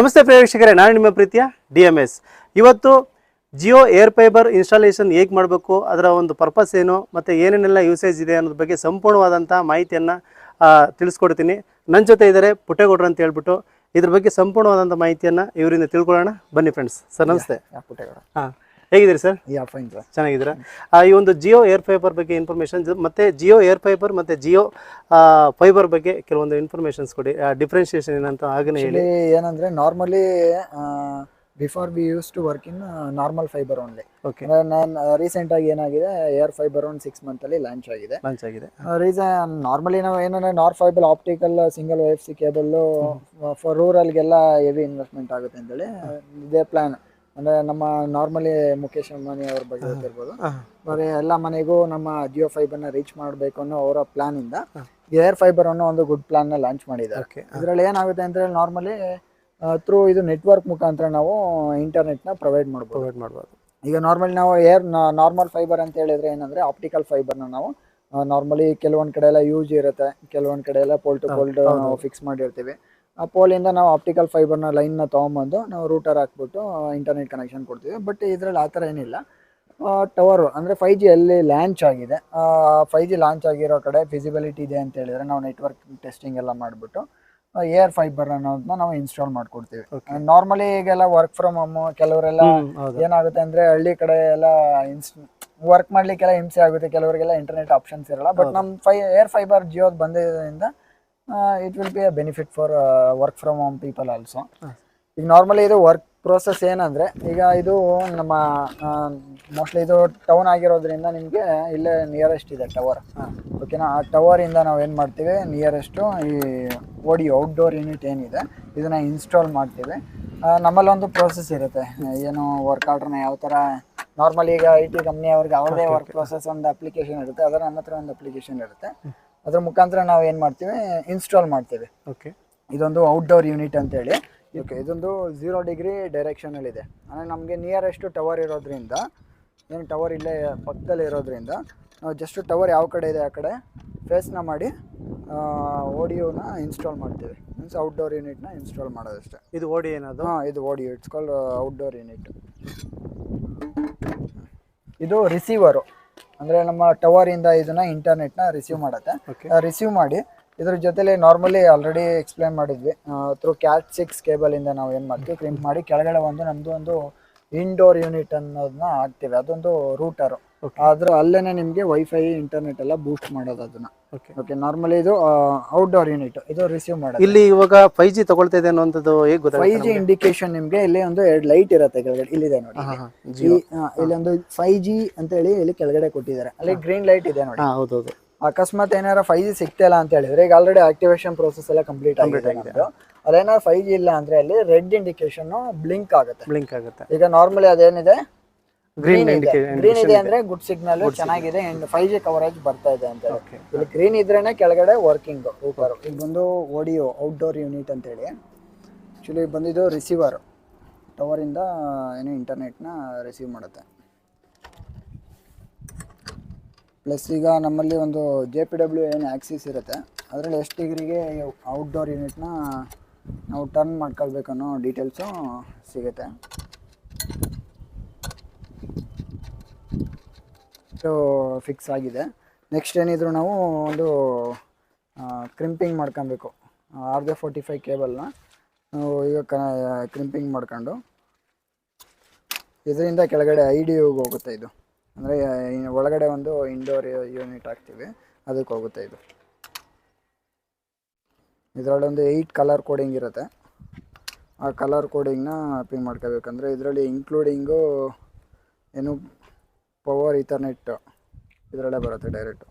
ನಮಸ್ತೆ ಪ್ರೇಕ್ಷಕರೇ ನಾನು ನಿಮ್ಮ ಪ್ರೀತಿಯ ಡಿ ಎಂ ಎಸ್. ಇವತ್ತು ಜಿಯೋ ಏರ್ ಫೈಬರ್ ಇನ್ಸ್ಟಾಲೇಷನ್ ಹೇಗೆ ಮಾಡಬೇಕು ಅದರ ಒಂದು ಪರ್ಪಸ್ ಏನು ಮತ್ತು ಏನೇನೆಲ್ಲ ಯೂಸೇಜ್ ಇದೆ ಅನ್ನೋದ್ರ ಬಗ್ಗೆ ಸಂಪೂರ್ಣವಾದಂಥ ಮಾಹಿತಿಯನ್ನು ತಿಳಿಸ್ಕೊಡ್ತೀನಿ. ನನ್ನ ಜೊತೆ ಇದ್ದಾರೆ ಪುಟ್ಟೇಗೌಡರು ಅಂತ ಹೇಳ್ಬಿಟ್ಟು ಇದ್ರ ಬಗ್ಗೆ ಸಂಪೂರ್ಣವಾದಂಥ ಮಾಹಿತಿಯನ್ನು ಇವರಿಂದ ತಿಳ್ಕೊಳ್ಳೋಣ. ಬನ್ನಿ ಫ್ರೆಂಡ್ಸ್ ಸರ್ ನಮಸ್ತೆ. ಪುಟ್ಟೆಗೌಡ. ಹಾಂ. ಹೇಗಿದ್ದೀರಿ ಸರ್? ಯಾ ಫೈನ್ ಸರ್ ಚೆನ್ನಾಗಿದ್ದೀರಾ? ಈ ಒಂದು ಜಿಯೋ ಏರ್ ಫೈಬರ್ ಬಗ್ಗೆ ಇನ್ಫಾರ್ಮೇಷನ್ ಮತ್ತೆ ಜಿಯೋ ಏರ್ ಫೈಬರ್ ಮತ್ತೆ ಜಿಯೋ ಫೈಬರ್ ಬಗ್ಗೆ ಕೆಲವೊಂದು ಇನ್ಫಾರ್ಮೇಷನ್ಸ್ ಕೊಡಿ. ಡಿಫ್ರೆನ್ಸಿಯೇಷನ್ ಏನಂತ ಹಾಗೆ ಹೇಳಿ. ಏನಂದ್ರೆ normally before we used to work in normal fibre only okay ನಾನು ರೀಸೆಂಟ್ ಆಗಿ ಏನಾಗಿದೆ ಏರ್ ಫೈಬರ್ ಒಂದು ಸಿಕ್ಸ್ ಮಂತ್ ಅಲ್ಲಿ ಲಾಂಚ್ ಆಗಿದೆ. ಲಾಂಚ್ ಆಗಿದೆ. ರೀಸನ್ ನಾರ್ಮಲಿ ನಾವು ಏನಂದ್ರೆ ನಾರ್ ಫೈಬರ್ ಆಪ್ಟಿಕಲ್ ಸಿಂಗಲ್ ವೈಫ್ ಸಿ ಕೇಬಲ್ ಫಾರ್ ರೂರಲ್ಗೆಲ್ಲ ಹೆವಿ ಇನ್ವೆಸ್ಟ್ಮೆಂಟ್ ಆಗುತ್ತೆ ಅಂತೇಳಿ ಇದೇ ಪ್ಲಾನ್ ಅಂದ್ರೆ ನಮ್ಮ ನಾರ್ಮಲಿ ಮುಖೇಶ್ ಅಂಬಾನಿ ಅವ್ರ ಬಗ್ಗೆ ಗೊತ್ತಿರ್ಬೋದು. ಬರೀ ಎಲ್ಲ ಮನೆಗೂ ನಮ್ಮ ಜಿಯೋ ನ ರೀಚ್ ಮಾಡಬೇಕು ಅನ್ನೋ ಅವರ ಪ್ಲಾನ್ ಇಂದ ಏರ್ ಫೈಬರ್ ಅನ್ನೋ ಒಂದು ಗುಡ್ ಪ್ಲಾನ್ನ ಲಾಂಚ್ ಮಾಡಿದ್ದಾರೆ. ಓಕೆ ಇದರಲ್ಲಿ ಏನಾಗುತ್ತೆ ಅಂದ್ರೆ ನಾರ್ಮಲಿ ಥ್ರೂ ಇದು ನೆಟ್ವರ್ಕ್ ಮುಖಾಂತರ ನಾವು ಇಂಟರ್ನೆಟ್ನ ಪ್ರೊವೈಡ್ ಮಾಡ್ಬೋದು. ಪ್ರೊವೈಡ್ ಮಾಡ್ಬೋದು. ಈಗ ನಾರ್ಮಲಿ ನಾವು ಏರ್ ನಾರ್ಮಲ್ ಫೈಬರ್ ಅಂತ ಹೇಳಿದ್ರೆ ಏನಂದ್ರೆ ಆಪ್ಟಿಕಲ್ ಫೈಬರ್ನ ನಾವು ನಾರ್ಮಲಿ ಕೆಲವೊಂದ್ ಕಡೆ ಎಲ್ಲ ಯೂಸ್ ಇರುತ್ತೆ. ಕೆಲವೊಂದ್ ಕಡೆ ಎಲ್ಲ ಪೋಲ್ ಟು ಪೋಲ್ಡ್ ಫಿಕ್ಸ್ ಮಾಡಿರ್ತೀವಿ. ಆ ಪೋಲಿಂದ ನಾವು ಆಪ್ಟಿಕಲ್ ಫೈಬರ್ನ ಲೈನ್ನ ತೊಗೊಂಬಂದು ನಾವು ರೂಟರ್ ಹಾಕ್ಬಿಟ್ಟು ಇಂಟರ್ನೆಟ್ ಕನೆಕ್ಷನ್ ಕೊಡ್ತೀವಿ. ಬಟ್ ಇದರಲ್ಲಿ ಆ ಥರ ಏನಿಲ್ಲ. ಟವರು ಅಂದರೆ ಫೈ ಜಿ ಎಲ್ಲಿ ಲಾಂಚ್ ಆಗಿದೆ. ಫೈ ಜಿ ಲಾಂಚ್ ಆಗಿರೋ ಕಡೆ ಫಿಸಿಬಿಲಿಟಿ ಇದೆ ಅಂತ ಹೇಳಿದ್ರೆ ನಾವು ನೆಟ್ವರ್ಕ್ ಟೆಸ್ಟಿಂಗ್ ಎಲ್ಲ ಮಾಡಿಬಿಟ್ಟು ಏರ್ ಫೈಬರ್ ಅನ್ನೋದನ್ನ ನಾವು ಇನ್ಸ್ಟಾಲ್ ಮಾಡ್ಕೊಡ್ತೀವಿ. ನಾರ್ಮಲಿ ಈಗೆಲ್ಲ ವರ್ಕ್ ಫ್ರಮ್ ಹೋಮ್ ಕೆಲವರೆಲ್ಲ ಏನಾಗುತ್ತೆ ಅಂದ್ರೆ ಹಳ್ಳಿ ಕಡೆ ಎಲ್ಲ ಇನ್ಸ್ ವರ್ಕ್ ಮಾಡ್ಲಿಕ್ಕೆಲ್ಲ ಹಿಂಸೆ ಆಗುತ್ತೆ. ಕೆಲವರಿಗೆಲ್ಲ ಇಂಟರ್ನೆಟ್ ಆಪ್ಷನ್ಸ್ ಇರಲ್ಲ. ಬಟ್ ನಮ್ಮ ಫೈ ಏರ್ ಫೈಬರ್ ಜಿಯೋದ್ ಬಂದಿದ್ದರಿಂದ it will be a benefit for work from home people also ಈಗ ನಾರ್ಮಲಿ ಇದು ವರ್ಕ್ ಪ್ರೋಸೆಸ್ ಏನಂದ್ರೆ ಈಗ ಇದು ನಮ್ಮ ಮೋಸ್ಟ್ಲಿ ಇದು ಟೌನ್ ಆಗಿರೋದ್ರಿಂದ ನಿಮಗೆ ಇಲ್ಲೇ ನಿಯರೆಸ್ಟ್ ಇದೆ ಟವರ್ ಓಕೆನಾ ಆ ಟವರಿಂದ ನಾವು ಏನು ಮಾಡ್ತೀವಿ ನಿಯರೆಸ್ಟು ಈ ಓಡಿ ಔಟ್ಡೋರ್ ಯೂನಿಟ್ ಏನಿದೆ ಇದನ್ನು ಇನ್ಸ್ಟಾಲ್ ಮಾಡ್ತೀವಿ. ನಮ್ಮಲ್ಲೊಂದು ಪ್ರೋಸೆಸ್ ಇರುತ್ತೆ. ಏನು ವರ್ಕ್ ಆರ್ಡ್ರನ್ನ ಯಾವ ಥರ ನಾರ್ಮಲಿ ಈಗ ಐ ಟಿ ಕಂಪ್ನಿ ಅವ್ರಿಗೆ ಅವ್ರದೇ ವರ್ಕ್ ಪ್ರೋಸೆಸ್ ಒಂದು ಅಪ್ಲಿಕೇಶನ್ ಇರುತ್ತೆ ಅದರ ನಮ್ಮ ಹತ್ರ ಒಂದು ಅಪ್ಲಿಕೇಶನ್ ಇರುತ್ತೆ. ಅದ್ರ ಮುಖಾಂತರ ನಾವು ಏನು ಮಾಡ್ತೀವಿ ಇನ್ಸ್ಟಾಲ್ ಮಾಡ್ತೀವಿ. ಓಕೆ ಇದೊಂದು ಔಟ್ಡೋರ್ ಯೂನಿಟ್ ಅಂತೇಳಿ. ಓಕೆ ಇದೊಂದು ಝೀರೋ ಡಿಗ್ರಿ ಡೈರೆಕ್ಷನಲ್ಲಿದೆ ಅಂದರೆ ನಮಗೆ ನಿಯರೆಸ್ಟ್ ಟವರ್ ಇರೋದ್ರಿಂದ ಏನು ಟವರ್ ಇಲ್ಲೇ ಪಕ್ಕದಲ್ಲಿ ಇರೋದ್ರಿಂದ ನಾವು ಜಸ್ಟ್ ಟವರ್ ಯಾವ ಕಡೆ ಇದೆ ಆ ಕಡೆ ಫೇಸ್ನ ಮಾಡಿ ಓಡಿಯೋನ ಇನ್ಸ್ಟಾಲ್ ಮಾಡ್ತೀವಿ. ಮೀನ್ಸ್ ಔಟ್ಡೋರ್ ಯೂನಿಟ್ನ ಇನ್ಸ್ಟಾಲ್ ಮಾಡೋದಷ್ಟೇ. ಇದು ಓಡಿ ಏನದು? ಹಾಂ ಇದು ODU it's called outdoor unit ಇದು ರಿಸೀವರು ಅಂದರೆ ನಮ್ಮ ಟವರ್ ಇಂದ ಇದನ್ನ ಇಂಟರ್ನೆಟ್ನ ರಿಸೀವ್ ಮಾಡುತ್ತೆ. ರಿಸೀವ್ ಮಾಡಿ ಇದ್ರ ಜೊತೆಲಿ ನಾರ್ಮಲಿ ಆಲ್ರೆಡಿ ಎಕ್ಸ್ಪ್ಲೈನ್ ಮಾಡಿದ್ವಿ. ಥ್ರೂ ಕ್ಯಾಟ್ ಸಿಕ್ಸ್ ಕೇಬಲ್ ಇಂದ ನಾವು ಏನು ಮಾಡ್ತೀವಿ? ಕ್ರಿಂಪ್ ಮಾಡಿ ಕೆಳಗಡೆ ಒಂದು ನಮ್ದು ಒಂದು ಇಂಡೋರ್ ಯೂನಿಟ್ ಅನ್ನೋದನ್ನ ಹಾಕ್ತೀವಿ. ಅದೊಂದು ರೂಟರು ಅದ್ರ ಅಲ್ಲೇನೆ ನಿಮಗೆ ವೈಫೈ ಇಂಟರ್ನೆಟ್ ಎಲ್ಲ ಬೂಸ್ಟ್ ಮಾಡೋದು ಅದನ್ನ. ಓಕೆ ನಾರ್ಮಲಿ ಇದು ಔಟ್ಡೋರ್ ಯೂನಿಟ್ ಇದು ರಿಸೀವ್ ಮಾಡೋದು. ಇಲ್ಲಿ ಇವಾಗ ಫೈವ್ ಜಿ ತಗೊಳ್ತಾ ಇದೆ ಅನ್ನುವಂಥದ್ದು ಹೇಗೆ ಫೈ ಗೊತ್ತಾಗುತ್ತೆ ಜಿ ಇಂಡಿಕೇಶನ್ ನಿಮಗೆ? ಇಲ್ಲಿ ಒಂದು ಎರಡು ಲೈಟ್ ಇರುತ್ತೆ ಕೆಳಗಡೆ ಇಲ್ಲಿದೆ ನೋಡಿ. ಇಲ್ಲಿ ಒಂದು ಫೈವ್ ಜಿ ಅಂತ ಹೇಳಿ ಇಲ್ಲಿ ಕೆಳಗಡೆ ಕೊಟ್ಟಿದ್ದಾರೆ. ಅಲ್ಲಿ ಗ್ರೀನ್ ಲೈಟ್ ಇದೆ ನೋಡಿ. ಹೌದು ಹೌದು. ಅಕಸ್ಮಾತ್ ಏನಾರ ಫೈವ್ ಜಿ ಸಿಗ್ತಿಲ್ಲ ಅಂತ ಹೇಳಿದ್ರೆ ಈಗ ಆಲ್ರೆಡಿ ಆಕ್ಟಿವೇಶನ್ ಪ್ರೋಸೆಸ್ ಎಲ್ಲ ಕಂಪ್ಲೀಟ್ ಆಗಿದೆ ಅದೇನಾದ್ರು ಫೈ ಜಿ ಇಲ್ಲ ಅಂದ್ರೆ ಅಲ್ಲಿ ರೆಡ್ ಇಂಡಿಕೇಶನ್ ಬ್ಲಿಂಕ್ ಆಗುತ್ತೆ. ಬ್ಲಿಂಕ್ ಆಗುತ್ತೆ. ಈಗ ನಾರ್ಮಲಿ ಅದೇನಿದೆ? ಗ್ರೀನ್ ಗ್ರೀನ್ ಇದೆ. ಗ್ರೀನ್ ಇದೆ ಅಂದ್ರೆ ಗುಡ್ ಸಿಗ್ನಲ್ ಚೆನ್ನಾಗಿದೆ. ಫೈ ಜಿ ಕವರೇಜ್ ಬರ್ತಾ ಇದೆ ಅಂತ ಇಲ್ಲಿ ಗ್ರೀನ್ ಇದ್ರೇನೆ ಕೆಳಗಡೆ ವರ್ಕಿಂಗ್ ಊಪರ್ ಈಗ ಬಂದು ಓಡಿಯೋ ಔಟ್ಡೋರ್ ಯೂನಿಟ್ ಅಂತ ಹೇಳಿ. ಆಕ್ಚುಲಿ ಬಂದಿದ್ದು ರಿಸೀವರ್ ಟವರಿಂದ ಏನು ಇಂಟರ್ನೆಟ್ನ ರಿಸೀವ್ ಮಾಡುತ್ತೆ. ಪ್ಲಸ್ ಈಗ ನಮ್ಮಲ್ಲಿ ಒಂದು ಜೆ ಪಿ ಡಬ್ಲ್ಯೂ ಏನು ಆಕ್ಸಿಸ್ ಇರುತ್ತೆ. ಅದರಲ್ಲಿ ಎಷ್ಟು ಡಿಗ್ರಿಗೆ ಔಟ್ಡೋರ್ ಯೂನಿಟ್ನ ನಾವು ಟರ್ನ್ ಮಾಡ್ಕೊಳ್ಬೇಕನ್ನೋ ಡೀಟೇಲ್ಸು ಸಿಗುತ್ತೆ. ಸೊ ಫಿಕ್ಸ್ ಆಗಿದೆ. ನೆಕ್ಸ್ಟ್ ಏನಿದ್ರು ನಾವು ಒಂದು ಕ್ರಿಂಪಿಂಗ್ ಮಾಡ್ಕೊಬೇಕು. ಆರ್ ಜೆ ಫೋರ್ಟಿ ಫೈವ್ ಕೇಬಲ್ನ ಈಗ ಕ ಕ್ರಿಂಪಿಂಗ್ ಮಾಡ್ಕೊಂಡು, ಇದರಿಂದ ಕೆಳಗಡೆ ಐ ಡಿ ಹೋಗುತ್ತೆ ಇದು. ಅಂದರೆ ಒಳಗಡೆ ಒಂದು ಇಂಡೋರ್ ಯೂನಿಟ್ ಹಾಕ್ತೀವಿ. ಅದಕ್ಕೆ ಹೋಗುತ್ತೆ ಇದು. ಇದರಲ್ಲಿ ಒಂದು ಏಯ್ಟ್ ಕಲರ್ ಕೋಡಿಂಗ್ ಇರುತ್ತೆ. ಆ ಕಲರ್ ಕೋಡಿಂಗ್ನ ಪಿಂಗ್ ಮಾಡ್ಕೋಬೇಕಂದ್ರೆ, ಇದರಲ್ಲಿ ಇನ್ಕ್ಲೂಡಿಂಗು ಏನು ಪವರ್ ಈಥರ್ನೆಟ್ ಇದರಲ್ಲೇ ಬರುತ್ತೆ ಡೈರೆಕ್ಟು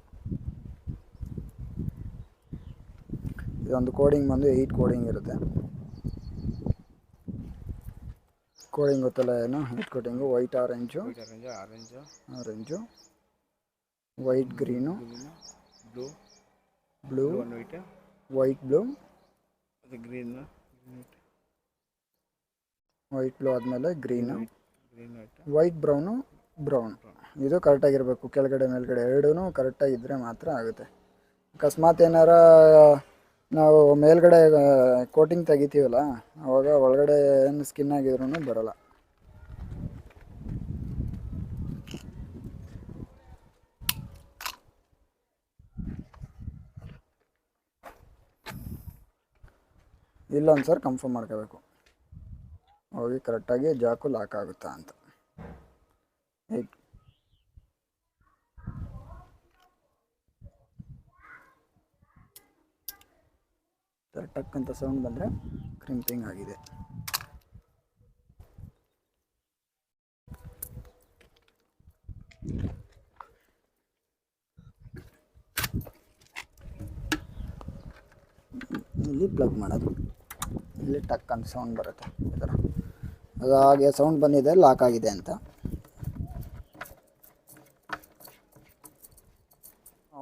ಇದೊಂದು ಕೋಡಿಂಗ್ ಬಂದು ಏಯ್ಟ್ ಕೋಡಿಂಗ್ ಇರುತ್ತೆ. ಕೋಡಿಂಗ್ ಗೊತ್ತಲ್ಲ ಏನು? Eight coding white orange orange orange white green blue blue white white blue green white blue ಆದಮೇಲೆ ಗ್ರೀನು ವೈಟ್ ಬ್ರೌನು ಬ್ರೌನ್ ಇದು ಕರೆಕ್ಟಾಗಿರಬೇಕು ಕೆಳಗಡೆ, ಮೇಲ್ಗಡೆ ಎರಡೂ ಕರೆಕ್ಟಾಗಿದ್ದರೆ ಮಾತ್ರ ಆಗುತ್ತೆ. ಅಕಸ್ಮಾತ್ ಏನಾರ ನಾವು ಮೇಲ್ಗಡೆ ಕೋಟಿಂಗ್ ತೆಗಿತೀವಲ್ಲ, ಅವಾಗ ಒಳಗಡೆ ಏನು ಸ್ಕಿನ್ ಆಗಿದ್ರು ಬರಲ್ಲ. ಇಲ್ಲೊಂದು ಸರ್ ಕನ್ಫರ್ಮ್ ಮಾಡ್ಕೋಬೇಕು. ಹೋಗಿ ಕರೆಕ್ಟಾಗಿ ಜಾಕು ಲಾಕ್ ಆಗುತ್ತಾ ಅಂತ. ಟಕ್ ಅಂತ ಸೌಂಡ್ ಬಂದರೆ ಕ್ರಿಂಪಿಂಗ್ ಆಗಿದೆ. ಇಲ್ಲಿ ಪ್ಲಗ್ ಮಾಡೋದು. ಇಲ್ಲಿ ಟಕ್ ಅಂತ ಸೌಂಡ್ ಬರುತ್ತೆ ಈ ಅದು ಹಾಗೆ ಸೌಂಡ್ ಬಂದಿದೆ ಲಾಕ್ ಆಗಿದೆ ಅಂತ.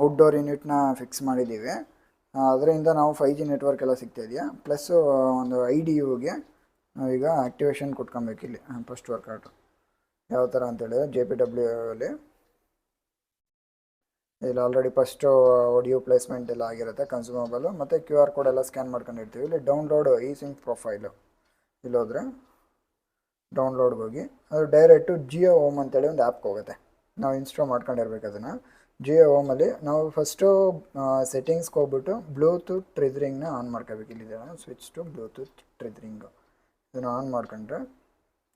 ಔಟ್ಡೋರ್ ಯೂನಿಟ್ನ ಫಿಕ್ಸ್ ಮಾಡಿದ್ದೀವಿ. ಅದರಿಂದ ನಾವು ಫೈ ಜಿ ನೆಟ್ವರ್ಕ್ ಎಲ್ಲ ಸಿಗ್ತಾ ಇದೆಯಾ? ಪ್ಲಸ್ಸು ಒಂದು ಐ ಡಿ ಯುಗೆ ನಾವೀಗ ಆ್ಯಕ್ಟಿವೇಶನ್ ಕೊಟ್ಕೊಬೇಕು ಇಲ್ಲಿ ಫಸ್ಟ್ ವರ್ಕೌಟು ಯಾವ ಥರ ಅಂತೇಳಿದ್ರೆ ಜೆ ಪಿ ಡಬ್ಲ್ಯೂ ಅಲ್ಲಿ. ಇಲ್ಲಿ ಆಲ್ರೆಡಿ ಫಸ್ಟು ಆಡಿಯೋ ಪ್ಲೇಸ್ಮೆಂಟ್ ಎಲ್ಲ ಆಗಿರುತ್ತೆ ಕನ್ಸ್ಯೂಮಬಲು ಮತ್ತು ಕ್ಯೂ ಆರ್ ಕೋಡ್ ಎಲ್ಲ ಸ್ಕ್ಯಾನ್ ಮಾಡ್ಕೊಂಡಿರ್ತೀವಿ ಇಲ್ಲಿ ಡೌನ್ಲೋಡ್ ಈ ಸಿಂಕ್ ಪ್ರೊಫೈಲು ಇಲ್ಲೋದ್ರೆ ಡೌನ್ಲೋಡ್ಗೆ ಹೋಗಿ, ಅದು ಡೈರೆಕ್ಟು ಜಿಯೋ ಹೋಮ್ ಅಂತೇಳಿ ಒಂದು ಆ್ಯಪ್ಗೆ ಹೋಗುತ್ತೆ. ನಾವು ಇನ್ಸ್ಟಾಲ್ ಮಾಡ್ಕೊಂಡಿರ್ಬೇಕು ಅದನ್ನು. ಜಿಯೋ ಹೋಮಲ್ಲಿ ನಾವು ಫಸ್ಟು ಸೆಟ್ಟಿಂಗ್ಸ್ಗೆ ಹೋಗ್ಬಿಟ್ಟು ಬ್ಲೂಟೂತ್ ಟ್ರೆದ್ರಿಂಗ್ನ ಆನ್ ಮಾಡ್ಕೋಬೇಕು. ಇಲ್ಲಿದೆ ಸ್ವಿಚ್ ಟು ಬ್ಲೂಟೂತ್ ಟ್ರೆದ್ರಿಂಗು ಇದನ್ನು ಆನ್ ಮಾಡ್ಕೊಂಡ್ರೆ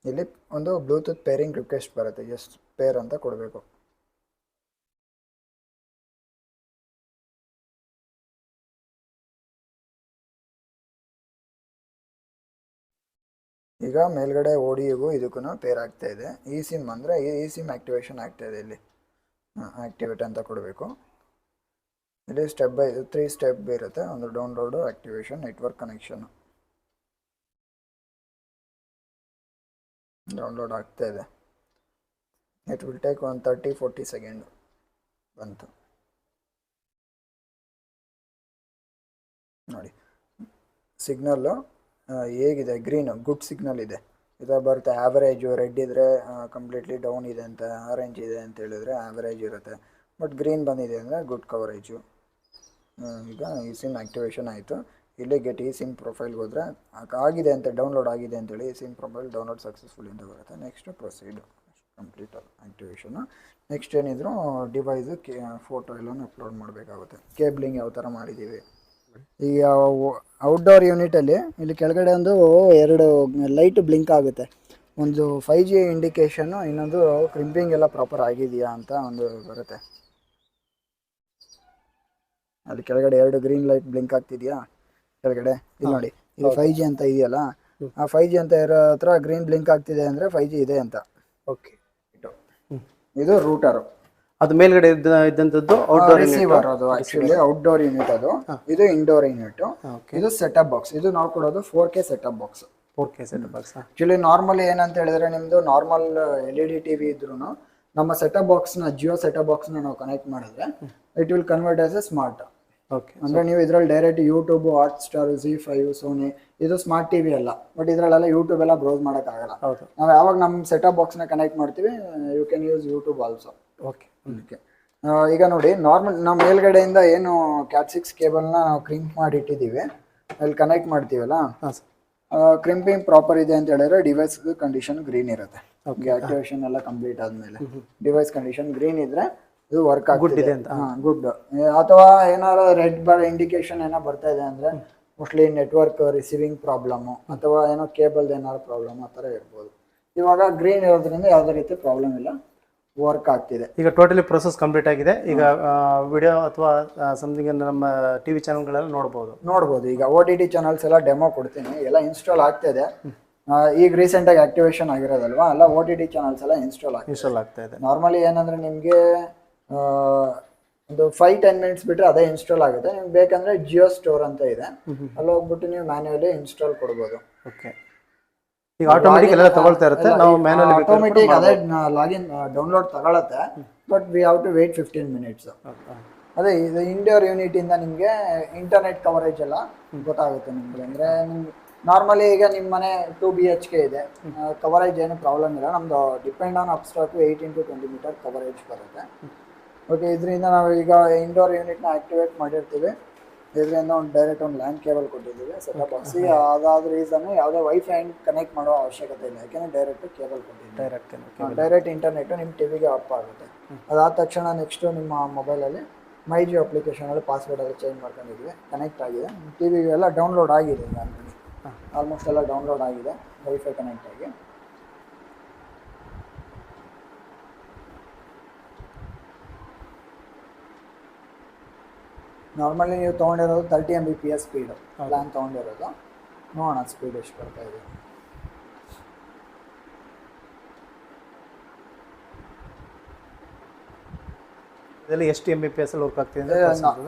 ಇಲ್ಲಿ ಒಂದು ಬ್ಲೂಟೂತ್ ಪೇರಿಂಗ್ ರಿಕ್ವೆಸ್ಟ್ ಬರುತ್ತೆ. ಎಷ್ಟು ಪೇರ್ ಅಂತ ಕೊಡಬೇಕು. ಈಗ ಮೇಲ್ಗಡೆ ಓಡಿಗೂ ಇದಕ್ಕೂ ಪೇರ್ ಆಗ್ತಾ ಇದೆ. ಇ ಸಿಮ್ ಅಂದರೆ ಇ ಸಿಮ್ ಆ್ಯಕ್ಟಿವೇಶನ್ ಆಗ್ತಾ ಇದೆ ಇಲ್ಲಿ. ಆ್ಯಕ್ಟಿವೇಟ್ ಅಂತ ಕೊಡಬೇಕು. ಇಲ್ಲಿ ಸ್ಟೆಪ್ ಬೈ ತ್ರೀ ಸ್ಟೆಪ್ ಇರುತ್ತೆ. ಒಂದು download activation network connection download ಆಗ್ತಾ ಇದೆ. It will take one thirty forty second ಬಂತು. ನೋಡಿ. ಸಿಗ್ನಲ್ಲು ಹೇಗಿದೆ? ಗ್ರೀನು ಗುಡ್ ಸಿಗ್ನಲ್ ಇದೆ. ಇದು ಬರುತ್ತೆ. ಆ್ಯಾವರೇಜು ರೆಡ್ ಇದ್ದರೆ ಕಂಪ್ಲೀಟ್ಲಿ ಡೌನ್ ಇದೆ ಅಂತ ಆರೆಂಜ್ ಇದೆ ಅಂತ ಹೇಳಿದ್ರೆ ಆ್ಯಾವರೇಜ್ ಇರುತ್ತೆ. ಬಟ್ ಗ್ರೀನ್ ಬಂದಿದೆ ಅಂದರೆ ಗುಡ್ ಕವರೇಜು ಈಗ ಈ ಸಿಮ್ ಆ್ಯಕ್ಟಿವೇಶನ್ ಆಯಿತು. ಇಲ್ಲಿ ಗೆಟ್ ಈ ಸಿಮ್ ಪ್ರೊಫೈಲ್ಗೆ ಹೋದರೆ ಆಗಿದೆ ಅಂತ ಡೌನ್ಲೋಡ್ ಆಗಿದೆ ಅಂತೇಳಿ ಈ ಸಿಮ್ ಪ್ರೊಫೈಲ್ ಡೌನ್ಲೋಡ್ ಸಕ್ಸಸ್ಫುಲ್ ಅಂತ ಬರುತ್ತೆ. Next proceed complete activation next ಏನಿದ್ರು ಡಿವೈಸು ಕೇ ಫೋಟೋ ಎಲ್ಲನೂ ಅಪ್ಲೋಡ್ ಮಾಡಬೇಕಾಗುತ್ತೆ. ಕೇಬ್ಲಿಂಗ್ ಯಾವ ಥರ ಮಾಡಿದ್ದೀವಿ. ಈಗ ಔಟ್ಡೋರ್ ಯೂನಿಟಲ್ಲಿ ಇಲ್ಲಿ ಕೆಳಗಡೆ ಒಂದು ಎರಡು ಲೈಟ್ ಬ್ಲಿಂಕ್ ಆಗುತ್ತೆ. ಒಂದು ಫೈ ಜಿ ಇಂಡಿಕೇಶನ್ನು ಇನ್ನೊಂದು ಕ್ರಿಂಪಿಂಗ್ ಎಲ್ಲ ಪ್ರಾಪರ್ ಆಗಿದೆಯಾ ಅಂತ ಒಂದು ಬರುತ್ತೆ. ಅಲ್ಲಿ ಕೆಳಗಡೆ ಎರಡು ಗ್ರೀನ್ ಲೈಟ್ ಬ್ಲಿಂಕ್ ಆಗ್ತಿದೆಯಾ? ಕೆಳಗಡೆ ಇಲ್ಲಿ ನೋಡಿ ಇದು ಫೈ ಜಿ ಅಂತ ಇದೆಯಲ್ಲ ಆ ಫೈ ಜಿ ಅಂತ ಇರೋ ಹತ್ರ ಗ್ರೀನ್ ಬ್ಲಿಂಕ್ ಆಗ್ತಿದೆ ಅಂದ್ರೆ ಫೈವ್ ಜಿ ಇದೆ ಅಂತ. ಓಕೆ ಇದು ರೂಟರು ಅದು ಮೇಲ್ಗಡೆ ಇದ್ದ ಇದ್ದಂಥದ್ದು ಔಟ್ಡೋರ್ ರಿಸೀವರ್ ಅದು ಆಕ್ಚುಲಿ ಔಟ್ಡೋರ್ ಯೂನಿಟ್ ಅದು. ಇದು ಇಂಡೋರ್ ಯೂನಿಟ್ ಓಕೆ ಇದು ಸೆಟಪ್ ಬಾಕ್ಸ್ ಇದು ನಾವು ಕೊಡೋದು four K setup box four K set box actually normal ಏನಂತ ಹೇಳಿದ್ರೆ ನಿಮ್ದು normal L E D TV ಇದ್ರು ನಮ್ಮ ಸೆಟಪ್ ಬಾಕ್ಸ್ನ ಜಿಯೋ ಸೆಟಪ್ ಬಾಕ್ಸ್ನ ನಾವು ಕನೆಕ್ಟ್ ಮಾಡಿದ್ರೆ it will convert as a smart okay ಅಂದ್ರೆ ನೀವು ಇದ್ರಲ್ಲಿ direct YouTube Hotstar Zee five Sony ಇದು ಸ್ಮಾರ್ಟ್ ಟಿವಿ ಅಲ್ಲ. ಬಟ್ ಇದ್ರಲ್ಲೆಲ್ಲ ಯೂಟ್ಯೂಬ್ ಎಲ್ಲ ಬ್ರೌಸ್ ಮಾಡಕ್ ಆಗಲ್ಲ ನಾವು ಯಾವಾಗ ನಮ್ಮ ಸೆಟಪ್ ಬಾಕ್ಸ್ನ ಕನೆಕ್ಟ್ ಮಾಡ್ತೀವಿ you can use YouTube also okay okay ಈಗ ನೋಡಿ ನಾರ್ಮಲ್ ನಾವು ಮೇಲ್ಗಡೆಯಿಂದ ಏನು ಕ್ಯಾಟ್ ಸಿಕ್ಸ್ ಕೇಬಲ್ನ ನಾವು ಕ್ರಿಂಪ್ ಮಾಡಿ ಇಟ್ಟಿದ್ದೀವಿ ಅಲ್ಲಿ ಕನೆಕ್ಟ್ ಮಾಡ್ತೀವಲ್ಲ? ಹಾಂ ಸರ್ ಕ್ರಿಂಪಿಂಗ್ ಪ್ರಾಪರ್ ಇದೆ ಅಂತ ಹೇಳಿದ್ರೆ ಡಿವೈಸ್ ಕಂಡೀಷನ್ ಗ್ರೀನ್ ಇರುತ್ತೆ. ಆಕ್ಟಿವೇಶನ್ ಎಲ್ಲ ಕಂಪ್ಲೀಟ್ ಆದ್ಮೇಲೆ. ಡಿವೈಸ್ ಕಂಡೀಷನ್ ಗ್ರೀನ್ ಇದ್ರೆ ಇದು ವರ್ಕ್ ಆಗ್ತಿದೆ. ಅಂತ. ಗುಡ್ ಅಥವಾ ಏನಾದ್ರು ರೆಡ್ ಬರ್ ಇಂಡಿಕೇಶನ್ ಏನೋ ಬರ್ತಾ ಇದೆ ಅಂದರೆ ಮೋಸ್ಟ್ಲಿ ನೆಟ್ವರ್ಕ್ ರಿಸೀವಿಂಗ್ ಪ್ರಾಬ್ಲಮ್ ಅಥವಾ ಏನೋ ಕೇಬಲ್ ಏನಾದ್ರು ಪ್ರಾಬ್ಲಮ್ ಆ ಥರ ಇರ್ಬೋದು. ಇವಾಗ ಗ್ರೀನ್ ಇರೋದ್ರಿಂದ ಯಾವುದೇ ರೀತಿ ಪ್ರಾಬ್ಲಮ್ ಇಲ್ಲ. ವರ್ಕ್ ಆಗ್ತಿದೆ. ಈಗ ಟೋಟಲಿ ಪ್ರೊಸೆಸ್ ಕಂಪ್ಲೀಟ್ ಆಗಿದೆ. ಈಗ ವಿಡಿಯೋ ಅಥವಾ ಸಮಥಿಂಗ್ ನಮ್ಮ ಟಿ ವಿ ಚಾನಲ್ಗಳೆಲ್ಲ ನೋಡ್ಬೋದು. ನೋಡ್ಬೋದು. ಈಗ ಓ ಟಿ ಟಿ ಚಾನಲ್ಸ್ ಎಲ್ಲ ಡೆಮೋ ಕೊಡ್ತೀನಿ. ಎಲ್ಲ ಇನ್ಸ್ಟಾಲ್ ಆಗ್ತಿದೆ ಈಗ ಈಗ ರೀಸೆಂಟಾಗಿ ಆಕ್ಟಿವೇಶನ್ ಆಗಿರೋದಲ್ವಾ? ಎಲ್ಲ ಓ ಟಿ ಟಿ ಚಾನಲ್ಸ್ ಎಲ್ಲ ಇನ್ಸ್ಟಾಲ್ ಆಗ್ತಿದೆ ಇನ್ಸ್ಟಾಲ್ ಆಗ್ತಾ ಇದೆ. ನಾರ್ಮಲಿ ಏನಂದ್ರೆ ನಿಮಗೆ ಒಂದು ಫೈವ್ ಟೆನ್ ಮಿನಿಟ್ಸ್ ಬಿಟ್ಟರೆ ಅದೇ ಇನ್ಸ್ಟಾಲ್ ಆಗುತ್ತೆ. ನಿಮ್ಗೆ ಬೇಕಂದ್ರೆ ಜಿಯೋ ಸ್ಟೋರ್ ಅಂತ ಇದೆ. ಅಲ್ಲಿ ಹೋಗ್ಬಿಟ್ಟು ನೀವು ಮ್ಯಾನ್ಯಲಿ ಇನ್ಸ್ಟಾಲ್ ಕೊಡ್ಬೋದು. ಓಕೆ ಈಗ ಆಟೋಮೆಟಿಕ್ ಎಲ್ಲ ತಗೊಳ್ತಾ ಇರುತ್ತೆ. ನಾವು ಮ್ಯಾನುವಲಿ ಆಟೋಮೆಟಿಕ್ ಅದೇ login download ತಗೊಳತ್ತೆ but we have to wait fifteen minutes ಅದೇ ಇದು ಇಂಡೋರ್ ಯೂನಿಟ್ ಇಂದ ನಿಮಗೆ ಇಂಟರ್ನೆಟ್ ಕವರೇಜ್ ಎಲ್ಲ ಗೊತ್ತಾಗುತ್ತೆ ನಿಮ್ಗೆ. ಅಂದ್ರೆ ನಿಮ್ಗೆ ನಾರ್ಮಲಿ ಈಗ ನಿಮ್ಮ ಮನೆ ಟು ಬಿ ಎಚ್ ಕೆ ಇದೆ. ಕವರೇಜ್ ಏನು ಪ್ರಾಬ್ಲಮ್ ಇಲ್ಲ. ನಮ್ದು depend on Upstox eighteen to twenty meter coverage ಬರುತ್ತೆ. ಓಕೆ ಇದರಿಂದ ನಾವು ಈಗ ಇಂಡೋರ್ ಯೂನಿಟ್ನ ಆಕ್ಟಿವೇಟ್ ಮಾಡಿರ್ತೀವಿ. ಇದರಿಂದ ಒಂದು ಡೈರೆಕ್ಟ್ ಒಂದು ಲ್ಯಾಂಡ್ ಕೇಬಲ್ ಕೊಟ್ಟಿದ್ದೀವಿ ಸೆಟಪ್ ಬಾಕ್ಸ್ ಅದಾದ ರೀಸನ್ ಯಾವುದೇ ವೈಫೈ ಕನೆಕ್ಟ್ ಮಾಡೋ ಅವಶ್ಯಕತೆ ಇಲ್ಲ ಯಾಕೆಂದರೆ ಡೈರೆಕ್ಟ್ ಕೇಬಲ್ ಕೊಟ್ಟಿದ್ದೀವಿ. ಡೈರೆಕ್ಟ್ ಡೈರೆಕ್ಟ್ ಇಂಟರ್ನೆಟ್ ನಿಮ್ಮ ಟಿವಿಗೆ ಅಪ್ ಆಗುತ್ತೆ. ಅದಾದ ತಕ್ಷಣ ನೆಕ್ಸ್ಟು ನಿಮ್ಮ ಮೊಬೈಲಲ್ಲಿ ಮೈ ಜಿ ಅಪ್ಲಿಕೇಶನಲ್ಲಿ ಪಾಸ್ವರ್ಡ್ ಎಲ್ಲ ಚೇಂಜ್ ಮಾಡ್ಕೊಂಡಿದ್ದೀವಿ ಕನೆಕ್ಟ್ ಆಗಿದೆ. ಟಿ ವಿಗೆಲ್ಲ ಡೌನ್ಲೋಡ್ ಆಗಿದೆ ಆಲ್ಮೋಸ್ಟ್ ಎಲ್ಲ ಡೌನ್ಲೋಡ್ ಆಗಿದೆ ವೈಫೈ ಕನೆಕ್ಟ್ ಆಗಿ. ನಾರ್ಮಲಿ ನೀವು ತೊಗೊಂಡಿರೋದು thirty M B P S speed plan ತೊಗೊಂಡಿರೋದು. ನೋಡೋಣ ಸ್ಪೀಡ್ ಎಷ್ಟು ಬರ್ತಾ ಇದೆ. ಇದರಲ್ಲಿ ಎಷ್ಟು ಎಂ ಬಿ ಪಿ ಎಸ್ ಅಲ್ಲಿ ವರ್ಕ್ ಆಗ್ತಿದೆ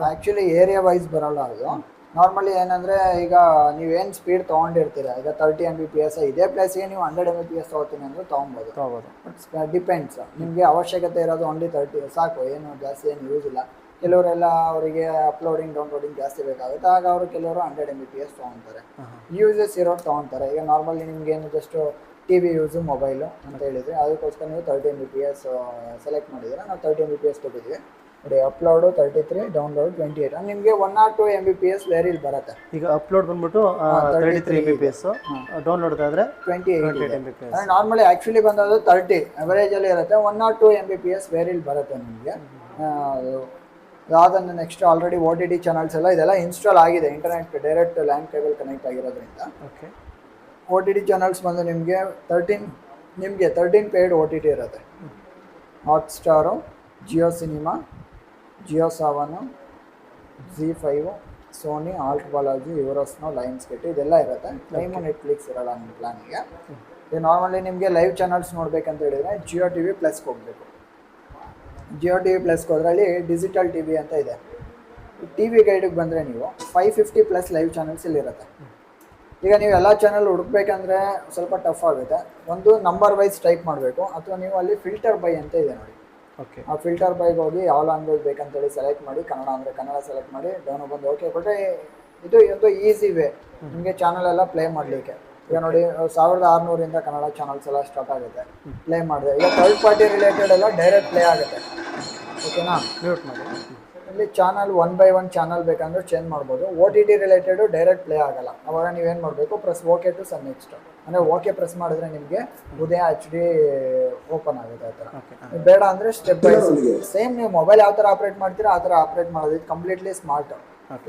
ಆ್ಯಕ್ಚುಲಿ ಏರಿಯಾ ವೈಸ್ ಬರಲ್ಲ ಅದು. ನಾರ್ಮಲಿ ಏನಂದರೆ ಈಗ ನೀವೇನು ಸ್ಪೀಡ್ ತೊಗೊಂಡಿರ್ತೀರ? ಈಗ thirty M B P S ಇದೇ ಪ್ಲೇಸಿಗೆ ನೀವು hundred M B P S ತೊಗೋತೀನಿ ಅಂದರೆ ತೊಗೊಬೋದು. ತೊಗೊಬೋದು. ಬಟ್ ಡಿಪೆಂಡ್ಸ್ ನಿಮಗೆ ಅವಶ್ಯಕತೆ ಇರೋದು ಓನ್ಲಿ ತರ್ಟಿ ಸಾಕು ಏನು ಜಾಸ್ತಿ ಏನು ಯೂಸ್ ಇಲ್ಲ. ಕೆಲವರೆಲ್ಲ ಅವರಿಗೆ ಅಪ್ಲೋಡಿಂಗ್ ಡೌನ್ಲೋಡಿಂಗ್ ಜಾಸ್ತಿ ಬೇಕಾಗುತ್ತೆ. ಆಗ ಅವರು ಕೆಲವರು hundred M B P S ತೊಗೊತಾರೆ. Uses ಇರೋರು ತೊಗೊತಾರೆ. ಈಗ ನಾರ್ಮಲಿ ನಿಮ್ಗೇನು just T V use mobile ಅಂತ ಹೇಳಿದ್ರೆ ಅದಕ್ಕೋಸ್ಕರ ನೀವು thirty M B P S select ಮಾಡಿದ್ರೆ ನಾವು thirty M B P S ಕೊಟ್ಟಿದ್ದೀವಿ ನೋಡಿ upload thirty three download twenty eight ನಿಮಗೆ one or two M B P S ವೇರಿಲ್ ಬರುತ್ತೆ. ಈಗ ಅಪ್ಲೋಡ್ ಬಂದ್ಬಿಟ್ಟು thirty three M B P S download ಆದರೆ twenty eight M B P S normally actually ಬಂದದ್ದು thirty ಅವರೇಜಲ್ಲಿ ಇರುತ್ತೆ. One or two M B P S ವೇರಿಲ್ ಬರುತ್ತೆ ನಿಮಗೆ. ಅದಾದ next already O T T channels ಎಲ್ಲ ಇದೆಲ್ಲ ಇನ್ಸ್ಟಾಲ್ ಆಗಿದೆ. Internet direct land cable connect ಆಗಿರೋದ್ರಿಂದ. Okay O T T channels ಬಂದು ನಿಮಗೆ ತರ್ಟೀನ್ ನಿಮಗೆ thirteen paid O T T ಇರುತ್ತೆ. Hotstar Jio Cinema Jio Saavn Zee five Sony Alt Balaji Eros Now Lionsgate ಇದೆಲ್ಲ ಇರುತ್ತೆ. ಟೈಮು ನೆಟ್ಫ್ಲಿಕ್ಸ್ ಇರೋಲ್ಲ ನಿಮ್ಮ ಪ್ಲಾನಿಗೆ ಇದು ನಾರ್ಮಲಿ ನಿಮಗೆ ಲೈವ್ ಚಾನಲ್ಸ್ ನೋಡಬೇಕಂತ ಹೇಳಿದ್ರೆ ಜಿಯೋ ಟಿ ವಿ ಪ್ಲಸ್ಗೆ ಹೋಗಬೇಕು. ಜಿಯೋ ಟಿ ವಿ ಪ್ಲಸ್ಗೆ ಹೋದ್ರಲ್ಲಿ ಡಿಜಿಟಲ್ ಟಿ ವಿ ಅಂತ ಇದೆ. ಟಿ ವಿ ಗೈಡಿಗೆ ಬಂದರೆ ನೀವು five fifty plus live channels ಇಲ್ಲಿರುತ್ತೆ ಈಗ ನೀವು ಎಲ್ಲ ಚಾನಲ್ ಹುಡುಕ್ಬೇಕಂದ್ರೆ ಸ್ವಲ್ಪ ಟಫ್ ಆಗುತ್ತೆ. ಒಂದು ನಂಬರ್ ವೈಸ್ ಟೈಪ್ ಮಾಡಬೇಕು. ಅಥವಾ ನೀವು ಅಲ್ಲಿ ಫಿಲ್ಟರ್ ಬೈ ಅಂತ ಇದೆ ನೋಡಿ. ಓಕೆ ಆ ಫಿಲ್ಟರ್ ಬೈಗೆ ಹೋಗಿ ಯಾವ ಲ್ಯಾಂಗ್ವೇಜ್ ಬೇಕಂತೇಳಿ ಸೆಲೆಕ್ಟ್ ಮಾಡಿ ಕನ್ನಡ ಅಂದರೆ ಕನ್ನಡ ಸೆಲೆಕ್ಟ್ ಮಾಡಿ ಡೌನ್ ಬಂದು ಓಕೆ ಕೊಟ್ಟರೆ ಇದು ಒಂದು ಈಸಿ ವೇ ನಿಮಗೆ ಚಾನಲ್ ಎಲ್ಲ ಪ್ಲೇ ಮಾಡಲಿಕ್ಕೆ. ಈಗ ನೋಡಿ ಸಾವಿರದ ಆರುನೂರಿಂದ ಕನ್ನಡ ಚಾನಲ್ಸ್ ಎಲ್ಲ ಸ್ಟಾರ್ಟ್ ಆಗುತ್ತೆ. ಪ್ಲೇ ಮಾಡಿದೆ. ಈಗ ಥರ್ಡ್ ಪಾರ್ಟಿ ರಿಲೇಟೆಡ್ ಎಲ್ಲ ಡೈರೆಕ್ಟ್ ಪ್ಲೇ ಆಗುತ್ತೆ. ಓಕೆನಾ ಮ್ಯೂಟ್ ಮಾಡಿ. ಇಲ್ಲಿ channel one by one channel ಬೇಕಂದ್ರೆ ಚೇಂಜ್ ಮಾಡ್ಬೋದು. O T T related direct play ಆಗಲ್ಲ. ಅವಾಗ ನೀವೇನು ಮಾಡಬೇಕು? Press okay to Sun NXT ಅಂದರೆ ಓಕೆ ಪ್ರೆಸ್ ಮಾಡಿದ್ರೆ ನಿಮಗೆ ಉದಯ ಎಚ್ ಡಿ ಓಪನ್ ಆಗುತ್ತೆ ಆ ಥರ. ಬೇಡ ಅಂದರೆ ಸ್ಟೆಪ್ ಬೈ ಸೇಮ್ ನೀವು ಮೊಬೈಲ್ ಯಾವ ಥರ ಆಪ್ರೇಟ್ ಮಾಡ್ತೀರಾ ಆ ಥರ ಆಪ್ರೇಟ್ ಮಾಡೋದು. ಇದು ಕಂಪ್ಲೀಟ್ಲಿ ಸ್ಮಾರ್ಟ್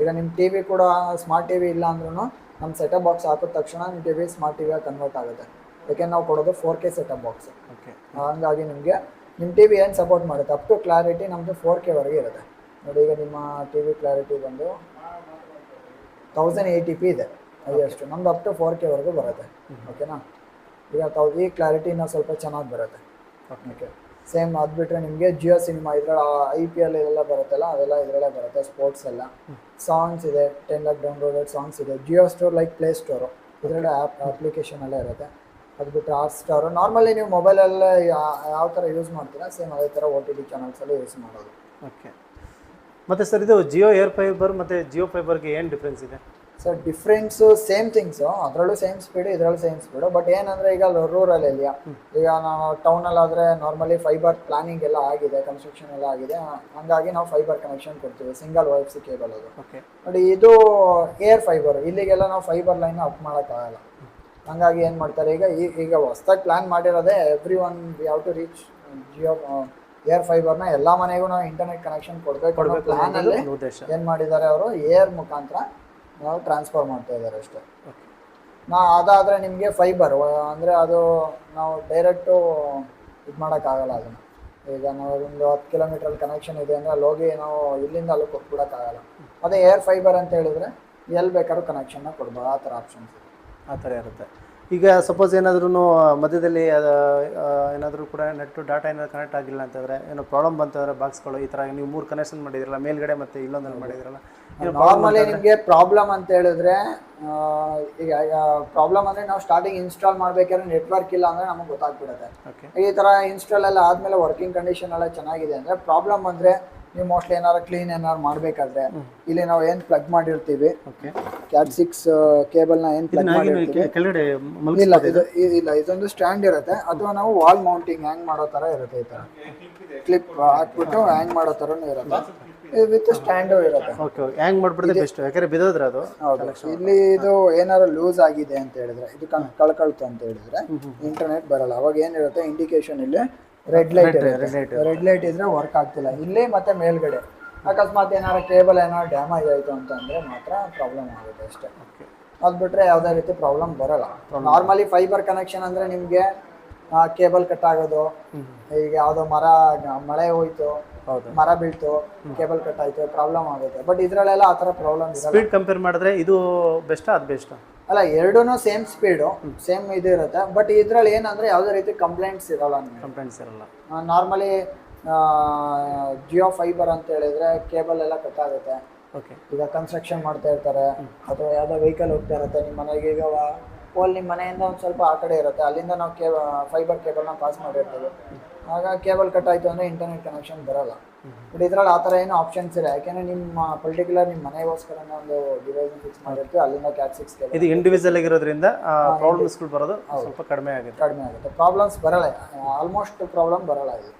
ಈಗ ನಿಮ್ಮ ಟಿ ವಿ ಕೂಡ ಸ್ಮಾರ್ಟ್ ಟಿ ವಿ ಇಲ್ಲ ಅಂದ್ರೂ ನಮ್ಮ ಸೆಟಪ್ ಬಾಕ್ಸ್ ಹಾಕಿದ ತಕ್ಷಣ ನಿಮ್ಮ ಟಿ ವಿ ಸ್ಮಾರ್ಟ್ ಟಿ ವಿಯಾಗಿ ಕನ್ವರ್ಟ್ ಆಗುತ್ತೆ. ಯಾಕೆಂದ್ರೆ ನಾವು ಕೊಡೋದು four K setup box okay ಹಂಗಾಗಿ ನಿಮಗೆ ನಿಮ್ಮ ಟಿ ವಿ ಏನು ಸಪೋರ್ಟ್ ಮಾಡುತ್ತೆ? ಅಪ್ ಟು ಕ್ಲಾರಿಟಿ ನಮ್ಮದು ಫೋರ್ ಕೆವರೆಗೆ ಇರುತ್ತೆ. ನೋಡಿ ಈಗ ನಿಮ್ಮ ಟಿ ವಿ ಕ್ಲಾರಿಟಿ ಬಂದು ತೌಸಂಡ್ ಏಯ್ಟಿ ಪಿ ಇದೆ. ಹೈಯೆಸ್ಟ್ ನಮ್ದು ಅಪ್ ಟು ಫೋರ್ ಕೆವರೆಗೂ ಬರುತ್ತೆ. ಓಕೆನಾ ಈಗ ತೌ ಈ ಕ್ಲಾರಿಟಿ ಇನ್ನೂ ಸ್ವಲ್ಪ ಚೆನ್ನಾಗಿ ಬರುತ್ತೆ. ಓಕೆ ಸೇಮ್ ಅದು ಬಿಟ್ಟರೆ ನಿಮಗೆ ಜಿಯೋ ಸಿನಿಮಾ ಇದ್ರಲ್ಲಿ ಐ ಪಿ ಎಲ್ ಎಲ್ಲ ಬರುತ್ತಲ್ಲ ಅದೆಲ್ಲ ಇದರಲ್ಲೇ ಬರುತ್ತೆ ಸ್ಪೋರ್ಟ್ಸ್ ಎಲ್ಲ. ಸಾಂಗ್ಸ್ ಇದೆ ಟೆನ್ ಲ್ಯಾಕ್ ಡೌನ್ಲೋಡೆಡ್ ಸಾಂಗ್ಸ್ ಇದೆ. Jio store like play store ಇದರಲ್ಲೇ ಆ್ಯಪ್ ಅಪ್ಲಿಕೇಶನ್ ಎಲ್ಲ ಇರುತ್ತೆ. ಅದು ಬಿಟ್ಟರೆ ಹಾಟ್ ಸ್ಟಾರು ನಾರ್ಮಲಿ ನೀವು ಮೊಬೈಲಲ್ಲೇ ಯಾವ ಥರ ಯೂಸ್ ಮಾಡ್ತೀರಾ ಸೇಮ್ ಅದೇ ಥರ ಓ ಟಿ ಟಿ ಚಾನಲ್ಸಲ್ಲಿ ಯೂಸ್ ಮಾಡೋದು. ಓಕೆ ಮತ್ತು ಸರ್ ಇದು ಜಿಯೋ ಏರ್ ಫೈಬರ್ ಮತ್ತು ಜಿಯೋ ಫೈಬರ್ಗೆ ಏನು ಡಿಫ್ರೆನ್ಸ್ ಇದೆ? ಸರ್ ಡಿಫ್ರೆನ್ಸು ಸೇಮ್ ಥಿಂಗ್ಸು ಅದರಲ್ಲೂ ಸೇಮ್ ಸ್ಪೀಡು ಇದರಲ್ಲೂ ಸೇಮ್ ಸ್ಪೀಡು ಬಟ್ ಏನಂದರೆ ಈಗ ರೂರಲ್ ಏರಿಯಾ ಈಗ ನಾವು ಟೌನಲ್ಲಾದರೆ ನಾರ್ಮಲಿ ಫೈಬರ್ ಪ್ಲಾನಿಂಗ್ ಎಲ್ಲ ಆಗಿದೆ ಕನ್ಸ್ಟ್ರಕ್ಷನ್ ಎಲ್ಲ ಆಗಿದೆ. ಹಂಗಾಗಿ ನಾವು ಫೈಬರ್ ಕನೆಕ್ಷನ್ ಕೊಡ್ತೀವಿ ಸಿಂಗಲ್ ವೈಫ್ ಸಿ ಕೇಬಲ್ ಅದು. ಓಕೆ ನೋಡಿ ಇದು ಏರ್ ಫೈಬರ್ ಇಲ್ಲಿಗೆಲ್ಲ ನಾವು ಫೈಬರ್ ಲೈನ್ ಅಪ್ ಮಾಡೋಕ್ಕಾಗಲ್ಲ ಹಂಗಾಗಿ ಏನು ಮಾಡ್ತಾರೆ ಈಗ ಈಗ ಹೊಸ್ದಾಗಿ ಪ್ಲಾನ್ ಮಾಡಿರೋದೇ ಎವ್ರಿ ಒನ್ ಯಾವ ಟು ರೀಚ್ ಜಿಯೋ ಏರ್ ಫೈಬರ್ನ ಎಲ್ಲ ಮನೆಗೂ ನಾವು ಇಂಟರ್ನೆಟ್ ಕನೆಕ್ಷನ್ ಕೊಡಬೇಕು ಉದ್ದೇಶ. ಏನು ಮಾಡಿದ್ದಾರೆ ಅವರು? ಏರ್ ಮುಖಾಂತರ ಟ್ರಾನ್ಸ್ಫರ್ ಮಾಡ್ತಾ ಇದ್ದಾರೆ ಅಷ್ಟೇ. ಓಕೆ ನಾ ಅದಾದರೆ ನಿಮಗೆ ಫೈಬರ್ ಅಂದರೆ ಅದು ನಾವು ಡೈರೆಕ್ಟು ಇದು ಮಾಡೋಕ್ಕಾಗಲ್ಲ ಅದನ್ನು. ಈಗ ನಾವು ಒಂದು ಹತ್ತು ಕಿಲೋಮೀಟ್ರಲ್ಲಿ ಕನೆಕ್ಷನ್ ಇದೆ ಅಂದರೆ ಅಲ್ಲಿ ಹೋಗಿ ನಾವು ಇಲ್ಲಿಂದ ಅಲ್ಲಿ ಕೊಟ್ಬಿಡೋಕ್ಕಾಗಲ್ಲ ಅದೇ ಏರ್ ಫೈಬರ್ ಅಂತ ಹೇಳಿದ್ರೆ ಎಲ್ಲಿ ಬೇಕಾದ್ರೂ ಕನೆಕ್ಷನ್ನ ಕೊಡ್ಬೋದು ಆ ಥರ ಆಪ್ಷನ್ಸ್ ಇದೆ. ಆ ಥರ ಇರುತ್ತೆ. ಈಗ ಸಪೋಸ್ ಏನಾದ್ರೂ ಮಧ್ಯದಲ್ಲಿ ಏನಾದರೂ ಕೂಡ ನೆಟ್ಟು ಡಾಟಾ ಏನಾದ್ರು ಕನೆಕ್ಟ್ ಆಗಿಲ್ಲ ಅಂತಂದರೆ ಏನೋ ಪ್ರಾಬ್ಲಮ್ ಬಂತಂದರೆ ಬಾಕ್ಸ್ಗಳು ಈ ಥರ ನೀವು ಮೂರು ಕನೆಕ್ಷನ್ ಮಾಡಿದಿರಲ್ಲ ಮೇಲ್ಗಡೆ ಮತ್ತು ಇಲ್ಲೊಂದಲ್ಲಿ ಮಾಡಿದಿರಲ್ಲ ನಾರ್ಮಲಿ ನಿಮಗೆ ಪ್ರಾಬ್ಲಮ್ ಅಂತ ಹೇಳಿದ್ರೆ ಈಗ ಪ್ರಾಬ್ಲಮ್ ಅಂದರೆ ನಾವು ಸ್ಟಾರ್ಟಿಂಗ್ ಇನ್ಸ್ಟಾಲ್ ಮಾಡಬೇಕಾದ್ರೆ ನೆಟ್ವರ್ಕ್ ಇಲ್ಲ ಅಂದರೆ ನಮಗೆ ಗೊತ್ತಾಗ್ಬಿಡುತ್ತೆ. ಈ ಥರ ಇನ್ಸ್ಟಾಲ್ ಎಲ್ಲ ಆದಮೇಲೆ ವರ್ಕಿಂಗ್ ಕಂಡೀಷನ್ ಎಲ್ಲ ಚೆನ್ನಾಗಿದೆ ಅಂದರೆ ಪ್ರಾಬ್ಲಮ್ ಅಂದರೆ ನೀವು ಮೋಸ್ಟ್ಲಿ ಏನಾರು ಕ್ಲೀನ್ ಏನಾರು ಮಾಡಬೇಕಾದ್ರೆ ಇಲ್ಲಿ ನಾವು ಏನು ಪ್ಲಗ್ ಮಾಡಿರ್ತೀವಿ? ಕ್ಯಾಟ್ ಸಿಕ್ಸ್ ಕೇಬಲ್ನ ಏನು ಪ್ಲಗ್ ಮಾಡಿರ್ತೀವಿ? ಇಲ್ಲ ಇದು ಇಲ್ಲ ಇದೊಂದು ಸ್ಟ್ಯಾಂಡ್ ಇರುತ್ತೆ. ಅಥವಾ ನಾವು ವಾಲ್ ಮೌಂಟಿಂಗ್ ಹ್ಯಾಂಗ್ ಮಾಡೋ ಥರ ಇರುತ್ತೆ ಈ ಥರ ಕ್ಲಿಪ್ ಹಾಕ್ಬಿಟ್ಟು ಹ್ಯಾಂಗ್ ಮಾಡೋ ಥರನೂ ಇರುತ್ತೆ. ವಿತ್ ಸ್ಟ್ಯಾಂಡು ಇರುತ್ತೆ. Okay okay. ಹ್ಯಾಂಗ್ ಮಾಡ್ಬಿಡಿದ್ರೆ ಬೆಸ್ಟ್ ಯಾಕಂದ್ರೆ ಬಿದ್ದೋದ್ರೆ ಅದು? ಹೌದು. ಇಲ್ಲಿ ಇದು ಏನಾದ್ರು ಲೂಸ್ ಆಗಿದೆ ಅಂತ ಹೇಳಿದ್ರೆ ಇದು ಕಳ್- ಕಳ್ಕೊಳ್ತು ಅಂತ ಹೇಳಿದ್ರೆ ಇಂಟರ್ನೆಟ್ ಬರಲ್ಲ. ಅವಾಗ ಏನಿರುತ್ತೆ ಇಂಡಿಕೇಶನ್ ಇಲ್ಲಿ ರೆಡ್ ಲೈಟ್ ರೆಡ್ ಲೈಟ್ ಇದ್ರೆ ವರ್ಕ್ ಆಗ್ತಿಲ್ಲ. ಇಲ್ಲಿ ಮತ್ತೆ ಮೇಲ್ಗಡೆ. ಅಕಸ್ಮಾತ್ ಏನಾದ್ರು ಕೇಬಲ್ ಏನಾದ್ರು ಡ್ಯಾಮೇಜ್ ಆಯ್ತು ಅಂತಂದ್ರೆ ಮಾತ್ರ ಪ್ರಾಬ್ಲಮ್ ಆಗುತ್ತೆ ಅಷ್ಟೇ. ಅದ್ ಬಿಟ್ರೆ ಯಾವ್ದೇ ರೀತಿ ಪ್ರಾಬ್ಲಮ್ ಬರಲ್ಲ. ನಾರ್ಮಲಿ ಫೈಬರ್ ಕನೆಕ್ಷನ್ ಅಂದ್ರೆ ನಿಮ್ಗೆ ಕೇಬಲ್ ಕಟ್ ಆಗೋದು ಈಗ ಯಾವ್ದೋ ಮರ ಮಳೆ ಹೋಯ್ತು ಮರ ಬೀಳ್ತು ಕೇಬಲ್ ಕಟ್ ಆಯ್ತು ಪ್ರಾಬ್ಲಮ್ ಆಗುತ್ತೆ. ಬಟ್ ಇದ್ರಲ್ಲೆಲ್ಲ ಆ ಥರ ಪ್ರಾಬ್ಲಮ್ ಸ್ಪೀಡ್ ಕಂಪೇರ್ ಮಾಡಿದ್ರೆ ಇದು ಬೆಸ್ಟ್ ಅದು ಬೆಸ್ಟ್ ಅಲ್ಲ ಎರಡೂ ಸೇಮ್ ಸ್ಪೀಡು ಸೇಮ್ ಇದು ಇರುತ್ತೆ. ಬಟ್ ಇದ್ರಲ್ಲಿ ಏನಂದ್ರೆ ಯಾವುದೇ ರೀತಿ ಕಂಪ್ಲೇಂಟ್ಸ್ ಇರಲ್ಲ ಕಂಪ್ಲೇಂಟ್ಸ್ ಇರಲ್ಲ. ನಾರ್ಮಲಿ ಜಿಯೋ ಫೈಬರ್ ಅಂತ ಹೇಳಿದ್ರೆ ಕೇಬಲ್ ಎಲ್ಲ ಕಟ್ ಆಗುತ್ತೆ. ಓಕೆ ಈಗ ಕನ್ಸ್ಟ್ರಕ್ಷನ್ ಮಾಡ್ತಾ ಇರ್ತಾರೆ. ಅಥವಾ ಯಾವುದೋ ವೆಹಿಕಲ್ ಹೋಗ್ತಾ ಇರುತ್ತೆ ನಿಮ್ಮ ಮನೆಗೆ ಈಗ ಪೋಲ್ ನಿಮ್ಮ ಮನೆಯಿಂದ ಒಂದು ಸ್ವಲ್ಪ ಆ ಕಡೆ ಇರುತ್ತೆ. ಅಲ್ಲಿಂದ ನಾವು ಕೇ ಫೈಬರ್ ಕೇಬಲ್ನ ಪಾಸ್ ಮಾಡಿರ್ತೀವಿ. ಆಗ ಕೇಬಲ್ ಕಟ್ ಆಯಿತು ಅಂದರೆ ಇಂಟರ್ನೆಟ್ ಕನೆಕ್ಷನ್ ಬರಲ್ಲ. ಬಟ್ ಇದರಲ್ಲಿ ಆ ಥರ ಏನು ಆಪ್ಷನ್ಸ್ ಇಲ್ಲ ಯಾಕೆಂದರೆ ನಿಮ್ಮ ಪರ್ಟಿಕ್ಯುಲರ್ ನಿಮ್ಮ ಮನೆಗೋಸ್ಕರ ಒಂದು ಡಿವೈಸ್ ಫಿಕ್ಸ್ ಮಾಡಿರ್ತೀವಿ ಅಲ್ಲಿಂದ ಕ್ಯಾಟ್ ಸಿಕ್ಸ್ ಇದು ಇಂಡಿವಿಜುವಲ್ ಆಗಿರೋದ್ರಿಂದ ಪ್ರಾಬ್ಲಮ್ಸ್ಗಳು ಬರೋದು ಸ್ವಲ್ಪ ಕಡಿಮೆ ಆಗುತ್ತೆ. ಕಡಿಮೆ ಆಗುತ್ತೆ. ಪ್ರಾಬ್ಲಮ್ಸ್ ಬರಲ್ಲ. ಆಲ್ಮೋಸ್ಟ್ ಪ್ರಾಬ್ಲಮ್ ಬರಲ್ಲ ಇದು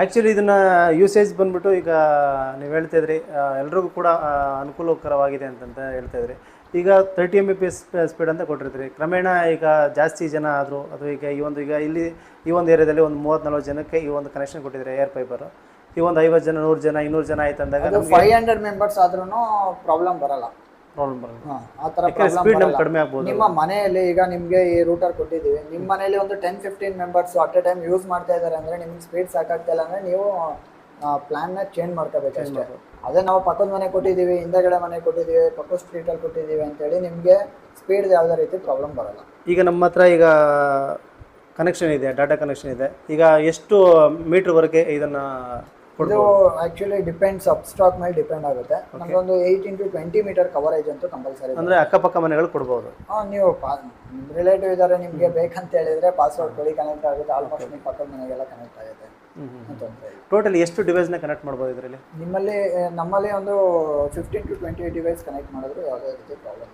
ಆ್ಯಕ್ಚುಲಿ ಇದನ್ನು ಯೂಸೇಜ್ ಬಂದ್ಬಿಟ್ಟು ಈಗ ನೀವು ಹೇಳ್ತಿದ್ರಿ ಎಲ್ರಿಗೂ ಕೂಡ ಅನುಕೂಲಕರವಾಗಿದೆ ಅಂತಂತ ಹೇಳ್ತಾಯಿದ್ರಿ ಈಗ thirty M B P S speed ಅಂತ ಕೊಟ್ಟಿರ್ತೀರಿ. ಕ್ರಮೇಣ ಈಗ ಜಾಸ್ತಿ ಜನ ಆದರೂ ಅಥವಾ ಈಗ ಈ ಒಂದು ಈಗ ಇಲ್ಲಿ ಈ ಒಂದು ಏರಿಯಾದಲ್ಲಿ ಒಂದು ಮೂವತ್ತು ನಲ್ವತ್ತು ಜನಕ್ಕೆ ಈ ಒಂದು ಕನೆಕ್ಷನ್ ಕೊಟ್ಟಿದ್ದಾರೆ ಏರ್ ಫೈಬರು ಈ ಒಂದು ಐವತ್ತು ಜನ ನೂರು ಜನ ಇನ್ನೂರು ಜನ ಆಯ್ತು ಅಂದಾಗ ಅದು ಫೈವ್ ಹಂಡ್ರೆಡ್ ಮೆಂಬರ್ಸ್ ಆದ್ರೂ ಪ್ರಾಬ್ಲಮ್ ಬರಲ್ಲ. ಪ್ರಾಬ್ಲಮ್ ಬರಲ್ಲ. ಆ ಥರ ಸ್ಪೀಡ್ ನಮ್ಗೆ ಕಡಿಮೆ ಆಗ್ಬೋದು. ನಿಮ್ಮ ಮನೆಯಲ್ಲಿ ಈಗ ನಿಮಗೆ ಈ ರೂಟರ್ ಕೊಟ್ಟಿದ್ದೀವಿ. ನಿಮ್ಮ ಮನೆಯಲ್ಲಿ ಒಂದು ten fifteen members at a time use ಮಾಡ್ತಾ ಇದ್ದಾರೆ ಅಂದ್ರೆ ನಿಮ್ಗೆ ಸ್ಪೀಡ್ ಸಾಕಾಗ್ತಿಲ್ಲ ಅಂದ್ರೆ ನೀವು ಪ್ಲ್ಯಾನ್ನ ಚೇಂಜ್ ಮಾಡ್ಕೋಬೇಕು ಅಷ್ಟೇ ಅದೇ ನಾವು ಪಕ್ಕದ ಮನೆ ಕೊಟ್ಟಿದ್ದೀವಿ ಹಿಂದೆಗಡೆ ಮನೆ ಕೊಟ್ಟಿದ್ದೀವಿ ಪಕ್ಕದ ಸ್ಟ್ರೀಟಲ್ಲಿ ಕೊಟ್ಟಿದ್ದೀವಿ ಅಂತೇಳಿ ನಿಮಗೆ ಸ್ಪೀಡ್ ಯಾವುದೇ ರೀತಿ ಪ್ರಾಬ್ಲಮ್ ಬರಲ್ಲ. ಈಗ ನಮ್ಮ ಹತ್ರ ಈಗ ಕನೆಕ್ಷನ್ ಇದೆ ಡಾಟಾ ಕನೆಕ್ಷನ್ ಇದೆ. ಈಗ ಎಷ್ಟು ಮೀಟ್ರ್ವರೆಗೆ ಇದನ್ನು ಇದು ಆಕ್ಚುಲಿ ಡಿಪೆಂಡ್ಸ್ ಅಪ್ ಸ್ಟಾಕ್ ಮೇಲೆ ಡಿಪೆಂಡ್ ಆಗುತ್ತೆ. ನಮ್ದೊಂದು eight into twenty meter coverage ಅಂತೂ ಕಂಪಲ್ಸರಿ ಅಂದರೆ ಅಕ್ಕಪಕ್ಕ ಮನೆಗಳು ಕೊಡ್ಬೋದು? ಹಾಂ ನೀವು ರಿಲೇಟಿವ್ ಇದ್ದಾರೆ ನಿಮಗೆ ಬೇಕಂತ ಹೇಳಿದರೆ ಪಾಸ್ವರ್ಡ್ ಕೊಡಿ ಕನೆಕ್ಟ್ ಆಗುತ್ತೆ. ಆಲ್ಮೋಸ್ಟ್ ನಿಮ್ಮ ಪಕ್ಕದ ಮನೆಗೆಲ್ಲ ಕನೆಕ್ಟ್ ಆಗುತ್ತೆ. ಟೋಟಲ್ ಎಷ್ಟು ಡಿವೈಸ್ನ ಕನೆಕ್ಟ್ ಮಾಡ್ಬೋದು ಇದರಲ್ಲಿ? ನಿಮ್ಮಲ್ಲಿ ನಮ್ಮಲ್ಲಿ ಒಂದು fifteen to twenty device connect ಮಾಡಿದ್ರೆ ಯಾವುದೇ ರೀತಿ ಪ್ರಾಬ್ಲಮ್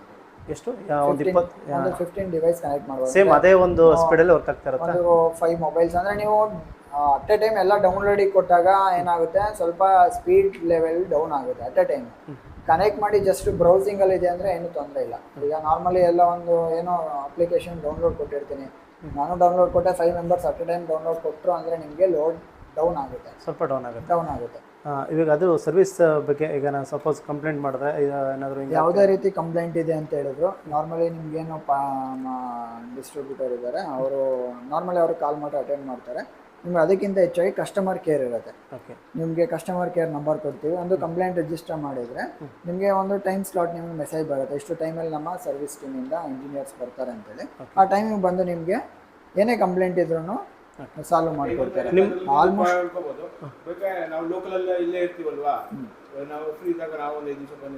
ಎಷ್ಟು? ಒಂದು ಇಪ್ಪತ್ತು ಒಂದು ಫಿಫ್ಟೀನ್ ಡಿವೈಸ್ ಕನೆಕ್ಟ್ ಮಾಡ್ಬೋದು. ಸೇಮ್ ಅದೇ ಒಂದು ಸ್ಪೀಡಲ್ಲಿ ವರ್ಕ್ ಆಗ್ತಾ ಇರುತ್ತೆ? ಒಂದು ಫೈವ್ ಮೊಬೈಲ್ಸ್ ಅಂದ್ರೆ ನೀವು ಅಟ್ ಎ ಟೈಮ್ ಎಲ್ಲ ಡೌನ್ಲೋಡಿಗೆ ಕೊಟ್ಟಾಗ ಏನಾಗುತ್ತೆ ಸ್ವಲ್ಪ ಸ್ಪೀಡ್ ಲೆವೆಲ್ ಡೌನ್ ಆಗುತ್ತೆ ಅಟ್ ಎ ಟೈಮ್ ಕನೆಕ್ಟ್ ಮಾಡಿ ಜಸ್ಟ್ ಬ್ರೌಸಿಂಗಲ್ಲಿ ಇದೆ ಅಂದ್ರೆ ಏನು ತೊಂದರೆ ಇಲ್ಲ. ಈಗ ನಾರ್ಮಲಿ ಎಲ್ಲ ಒಂದು ಏನೋ ಅಪ್ಲಿಕೇಶನ್ ಡೌನ್ಲೋಡ್ ಕೊಟ್ಟಿರ್ತೀನಿ. ನಾನು ಡೌನ್ಲೋಡ್ ಕೊಟ್ಟೆ five members at a time download ಕೊಟ್ಟರು ಅಂದ್ರೆ ನಿಮಗೆ ಲೋಡ್ ಡೌನ್ ಆಗುತ್ತೆ. ಸ್ವಲ್ಪ ಡೌನ್ ಆಗುತ್ತೆ. ಡೌನ್ ಆಗುತ್ತೆ. ಇವಾಗ ಅದು ಸರ್ವಿಸ್ ಬಗ್ಗೆ ಈಗ ನಾನು ಸಪೋಸ್ ಕಂಪ್ಲೇಂಟ್ ಮಾಡಿದ್ರೆ ಏನಾದರೂ ಯಾವುದೇ ರೀತಿ ಕಂಪ್ಲೇಂಟ್ ಇದೆ ಅಂತ ಹೇಳಿದ್ರು. ನಾರ್ಮಲಿ ನಿಮ್ಗೇನು ಪಾ ಡಿಸ್ಟ್ರಿಬ್ಯೂಟರ್ ಇದ್ದಾರೆ ಅವರು ನಾರ್ಮಲಿ ಅವರು ಕಾಲ್ ಮಾಡಿ ಅಟೆಂಡ್ ಮಾಡ್ತಾರೆ. ನಿಮ್ಗೆ ಅದಕ್ಕಿಂತ ಹೆಚ್ಚಾಗಿ ಕಸ್ಟಮರ್ ಕೇರ್ ಇರುತ್ತೆ. ಓಕೆ ನಿಮಗೆ ಕಸ್ಟಮರ್ ಕೇರ್ ನಂಬರ್ ಕೊಡ್ತೀವಿ. ಒಂದು ಕಂಪ್ಲೇಂಟ್ ರಿಜಿಸ್ಟರ್ ಮಾಡಿದರೆ ನಿಮಗೆ ಒಂದು ಟೈಮ್ ಸ್ಲಾಟ್ ನಿಮಗೆ ಮೆಸೇಜ್ ಬರುತ್ತೆ. ಇಷ್ಟು ಟೈಮಲ್ಲಿ ನಮ್ಮ ಸರ್ವಿಸ್ ಟೀಮಿಂದ ಇಂಜಿನಿಯರ್ಸ್ ಬರ್ತಾರೆ ಅಂತೇಳಿ. ಆ ಟೈಮಿಗೆ ಬಂದು ನಿಮಗೆ ಏನೇ ಕಂಪ್ಲೇಂಟ್ ಇದ್ರೂ ಸಾಲ್ವ್ ಮಾಡ್ಕೊಡ್ತಾರೆ ಆಲ್ಮೋಸ್ಟ್ ಬೇಕಾದ್ರೆ ನಾವು ಲೋಕಲ್ ಅಲ್ಲೇ ಇಲ್ಲೇ ಇರ್ತೀವಲ್ವಾ? ನಾವು ಫ್ರೀ ಇದ್ದಾಗ ನಾವು ಒಂದು ಐದು ದಿವಸ ಬಂದು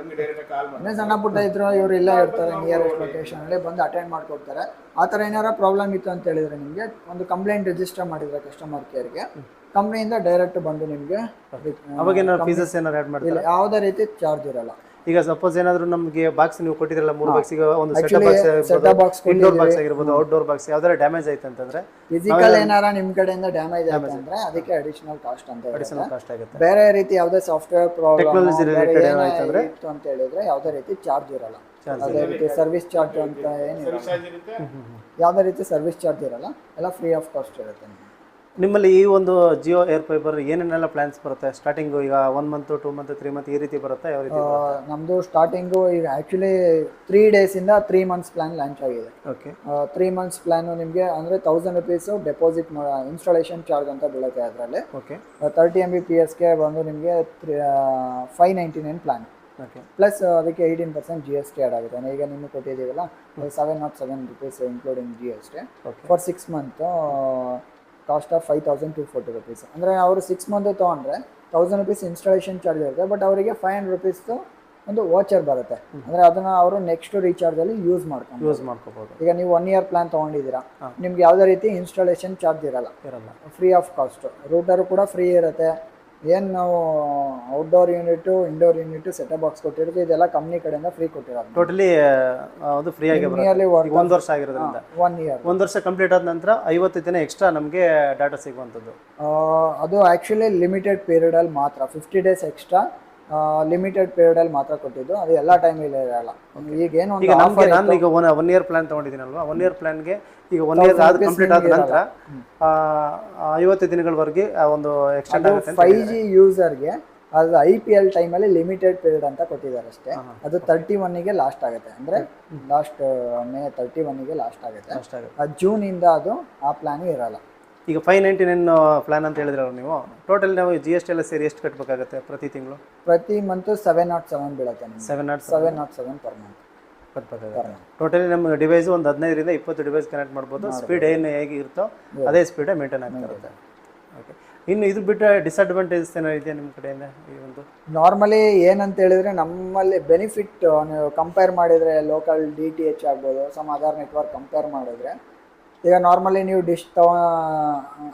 ನಮಗೆ ಡೈರೆಕ್ಟ್ ಕಾಲ್ ಮಾಡಿ ಸಣ್ಣ ಪುಟ್ಟ ಇದ್ರು ಇವ್ರು ಇಲ್ಲೇ ಇರ್ತಾರೆ ನಿಯರೆಸ್ಟ್ ಲೊಕೇಶನಲ್ಲಿ ಬಂದು ಅಟೆಂಡ್ ಮಾಡ್ಕೊಡ್ತಾರೆ. ಆ ಥರ ಏನಾರ ಪ್ರಾಬ್ಲಮ್ ಇತ್ತು ಅಂತ ಹೇಳಿದ್ರೆ ನಿಮಗೆ ಒಂದು ಕಂಪ್ಲೇಂಟ್ ರಿಜಿಸ್ಟರ್ ಮಾಡಿದ್ರೆ ಕಸ್ಟಮರ್ ಕೇರ್ಗೆ ಕಂಪ್ನಿಯಿಂದ ಡೈರೆಕ್ಟ್ ಬಂದು ನಿಮಗೆ ಅವಾಗ ಏನಾದ್ರು ಫೀಸಸ್ ಏನಾದ್ರು ಆ್ಯಡ್ ಮಾಡ್ತಾರೆ? ಯಾವುದೇ ರೀತಿ ಚಾರ್ಜ್ ಇರಲ್ಲ. ಈಗ ಸಪೋಸ್ ಏನಾದ್ರು ನಮಗೆ ಬಾಕ್ಸ್ ನೀವು ಕೊಟ್ಟಿದ್ರಲ್ಲ ಮೂರು ಬಾಕ್ಸಿಗೆ ಒಂದು ಸೆಟ್ ಬಾಕ್ಸ್ ಆಗಿರ್ಬೋದು ಇಂಡೋರ್ ಬಾಕ್ಸ್ ಆಗಿರ್ಬೋದು ಔಟ್ಡೋರ್ ಬಾಕ್ಸ್ ಯಾವ್ದಾರ ಡ್ಯಾಮೇಜ್ ಆಯ್ತು ಅಂತಂದ್ರೆ ಫಿಸಿಕಲ್ ಏನಾರ ನಿಮ್ಮ ಕಡೆಯಿಂದ ಡ್ಯಾಮೇಜ್ ಆಯ್ತು ಅಂದ್ರೆ ಅದಕ್ಕೆ ಅಡಿಷನಲ್ ಕಾಸ್ಟ್ ಅಂತ ಇರುತ್ತೆ. ಅಡಿಷನಲ್ ಕಾಸ್ಟ್ ಆಗುತ್ತೆ. ಬೇರೆ ರೀತಿ ಯಾವುದೇ ಸಾಫ್ಟ್ವೇರ್ ಟೆಕ್ನಾಲಜಿ ರಿಲೇಟೆಡ್ ಪ್ರಾಬ್ಲಮ್ ಏನಾಯ್ತಂದ್ರೆ? ಅಂತ ಹೇಳಿದ್ರೆ ಯಾವುದೇ ರೀತಿ ಚಾರ್ಜ್ ಇರಲ್ಲ. ಅದೇ ರೀತಿ ಸರ್ವಿಸ್ ಚಾರ್ಜ್ ಅಂತ ಏನಿಲ್ಲ ಚಾರ್ಜ್ ಇರುತ್ತೆ. ಯಾವುದೇ ರೀತಿ ಸರ್ವಿಸ್ ಚಾರ್ಜ್ ಇರಲ್ಲ. ಎಲ್ಲ ಫ್ರೀ ಆಫ್ ಕಾಸ್ಟ್ ಇರುತ್ತೆ ನಿಮಗೆ. ನಿಮ್ಮಲ್ಲಿ ಈ ಒಂದು ಜಿಯೋ ಏರ್ ಫೈಬರ್ ಏನೇನೆಲ್ಲ ಪ್ಲಾನ್ಸ್ ಬರುತ್ತೆ? ಸ್ಟಾರ್ಟಿಂಗು ಈಗ one month two month three month ಈ ರೀತಿ ಬರುತ್ತೆ? ಯಾವ ರೀತಿ ನಮ್ಮದು ಸ್ಟಾರ್ಟಿಂಗು ಈಗ ಆ್ಯಕ್ಚುಲಿ ತ್ರೀ ಡೇಸಿಂದ ತ್ರೀ ಮಂತ್ಸ್ ಪ್ಲ್ಯಾನ್ ಲಾಂಚ್ ಆಗಿದೆ. ಓಕೆ ತ್ರೀ ಮಂತ್ಸ್ ಪ್ಲ್ಯಾನು ನಿಮಗೆ ಅಂದರೆ thousand rupees deposit installation charge ಅಂತ ಬೀಳುತ್ತೆ ಅದರಲ್ಲಿ. Okay thirty M B P ಎಸ್ಗೆ ಬಂದು ನಿಮಗೆ three five ninety nine plan okay plus ಅದಕ್ಕೆ eighteen percent G S T add ಆಗುತ್ತೆ. ಈಗ ನಿಮಗೆ ಕೊಟ್ಟಿದ್ದೀವಲ್ಲ seven nought seven rupees including G S T. For six month cost of five thousand two forty rupees ಅಂದರೆ ಅವರು six month ತೊಗೊಂಡ್ರೆ thousand rupees installation charge ಇರುತ್ತೆ but ಅವರಿಗೆ five hundred ರುಪೀಸ್ದು ಒಂದು ವಾಚರ್ ಬರುತ್ತೆ. ಅಂದರೆ ಅದನ್ನು ಅವರು ನೆಕ್ಸ್ಟ್ ರೀಚಾರ್ಜಲ್ಲಿ ಯೂಸ್ ಮಾಡ್ಕೊಂಡು ಯೂಸ್ ಮಾಡ್ಕೋಬೋದು. ಈಗ ನೀವು ಒನ್ ಇಯರ್ ಪ್ಲಾನ್ ತೊಗೊಂಡಿದ್ದೀರಾ ನಿಮ್ಗೆ ಯಾವುದೇ ರೀತಿ ಇನ್ಸ್ಟಾಲೇಷನ್ ಚಾರ್ಜ್ ಇರಲ್ಲ. ಇರಲ್ಲ. ಫ್ರೀ ಆಫ್ ಕಾಸ್ಟ್ ರೂಟರು ಕೂಡ ಫ್ರೀ ಇರುತ್ತೆ. ಏನು ನಾವು outdoor unit indoor unit setup box ಕೊಟ್ಟಿರೋದು ಇದೆಲ್ಲ ಕಂಪ್ನಿ ಕಡೆಯಿಂದ ಫ್ರೀ ಕೊಟ್ಟಿರೋದು. ಟೋಟಲಿ ಅದು ಫ್ರೀ ಆಗಿ ಬರುತ್ತೆ. ನಿಯರ್ಲಿ ಈಗ ಒಂದು ವರ್ಷ ಆಗಿರೋದ್ರಿಂದ. ಒನ್ ಇಯರ್ ಒಂದು ವರ್ಷ ಕಂಪ್ಲೀಟ್ ಆದ ನಂತರ ಐವತ್ತು ದಿನ ಎಕ್ಸ್ಟ್ರಾ ನಮಗೆ ಡಾಟಾ ಸಿಗುವಂಥದ್ದು. ಅದು ಆ್ಯಕ್ಚುಲಿ ಲಿಮಿಟೆಡ್ ಪೀರಿಯಡಲ್ಲಿ ಮಾತ್ರ. Fifty days extra limited period ಅಲ್ಲಿ ಮಾತ್ರ ಕೊಟ್ಟಿದ್ದು. ಅದು ಎಲ್ಲ ಇಲ್ಲ ಇರಲ್ಲ ಈಗ ಏನು ಈಗ ನಮಗೆ ನಾನು ಈಗ ಒನ್ ಒನ್ ಇಯರ್ ಪ್ಲಾನ್ ತೊಗೊಂಡಿದ್ದೀನಲ್ವಾ? ಒನ್ ಇಯರ್ ಪ್ಲಾನ್ಗೆ ಈಗ ಒನ್ ಇಯರ್ ಆದ ಕಂಪ್ಲೀಟ್ ಆದ ನಂತರ ಐವತ್ತು ದಿನಗಳವರೆಗೆ ಒಂದು ಎಕ್ಸ್ಟೆಂಡ್ ಆಗುತ್ತೆ ಫೈವ್ ಜಿ ಯೂಸರ್ಗೆ ಅದು ಐ ಪಿ ಎಲ್ ಟೈಮಲ್ಲಿ ಲಿಮಿಟೆಡ್ ಪೀರಿಯಡ್ ಅಂತ ಕೊಟ್ಟಿದ್ದಾರೆ ಅಷ್ಟೇ ಅದು ತರ್ಟಿ ಒನ್ನಿಗೆ ಲಾಸ್ಟ್ ಆಗುತ್ತೆ. ಅಂದರೆ ಲಾಸ್ಟ್ ಮೇ ತರ್ಟಿ ಒನ್ನಿಗೆ ಲಾಸ್ಟ್ ಆಗುತ್ತೆ. ಜೂನಿಂದ ಅದು ಆ ಪ್ಲಾನ್ ಇರಲ್ಲ. ಈಗ ಫೈವ್ ನೈಂಟಿ ನೈನ್ ಪ್ಲಾನ್ ಅಂತ ಹೇಳಿದ್ರಲ್ಲ ನೀವು? ಟೋಟಲ್ ನಾವು ಜಿ ಎಸ್ ಟಿ ಎಲ್ಲ ಸೇರಿ ಎಷ್ಟು ಕಟ್ಟಬೇಕಾಗುತ್ತೆ ಪ್ರತಿ ತಿಂಗಳು? ಪ್ರತಿ ಮಂತು ಸೆವೆನ್ ನಾಟ್ ಸೆವೆನ್ ಬೀಳುತ್ತೆ ನಿಮಗೆ. Seven nought seven nought seven per month ಕಟ್ಟಬೇಕಾಗುತ್ತೆ ಟೋಟಲಿ ನಮ್ಮ ಡಿವೈಸ್ ಒಂದು ಹದಿನೈದರಿಂದ ಇಪ್ಪತ್ತು ಡಿವೈಸ್ ಕನೆಕ್ಟ್ ಮಾಡ್ಬೋದು. ಸ್ಪೀಡ್ ಏನು ಹೇಗೆ ಇರುತ್ತೋ ಅದೇ ಸ್ಪೀಡೇ ಮೇಂಟೈನ್ ಆಗ್ತಾ ಇರುತ್ತೆ. ಓಕೆ ಇನ್ನು ಇದು ಬಿಟ್ಟರೆ ಡಿಸಡ್ವಾಂಟೇಜಸ್ ಏನೋ ಇದೆಯಾ ನಿಮ್ಮ ಕಡೆಯಿಂದ ಈ ಒಂದು? ನಾರ್ಮಲಿ ಏನಂತ ಹೇಳಿದ್ರೆ ನಮ್ಮಲ್ಲಿ ಬೆನಿಫಿಟ್ ನೀವು ಕಂಪೇರ್ ಮಾಡಿದರೆ ಲೋಕಲ್ ಡಿ ಟಿ ಎಚ್ ಆಗ್ಬೋದು ಸಮ್ ಅದರ್ ನೆಟ್ವರ್ಕ್ ಕಂಪೇರ್ ಮಾಡಿದ್ರೆ ಈಗ ನಾರ್ಮಲಿ ನೀವು ಡಿಶ್ ತಗೋ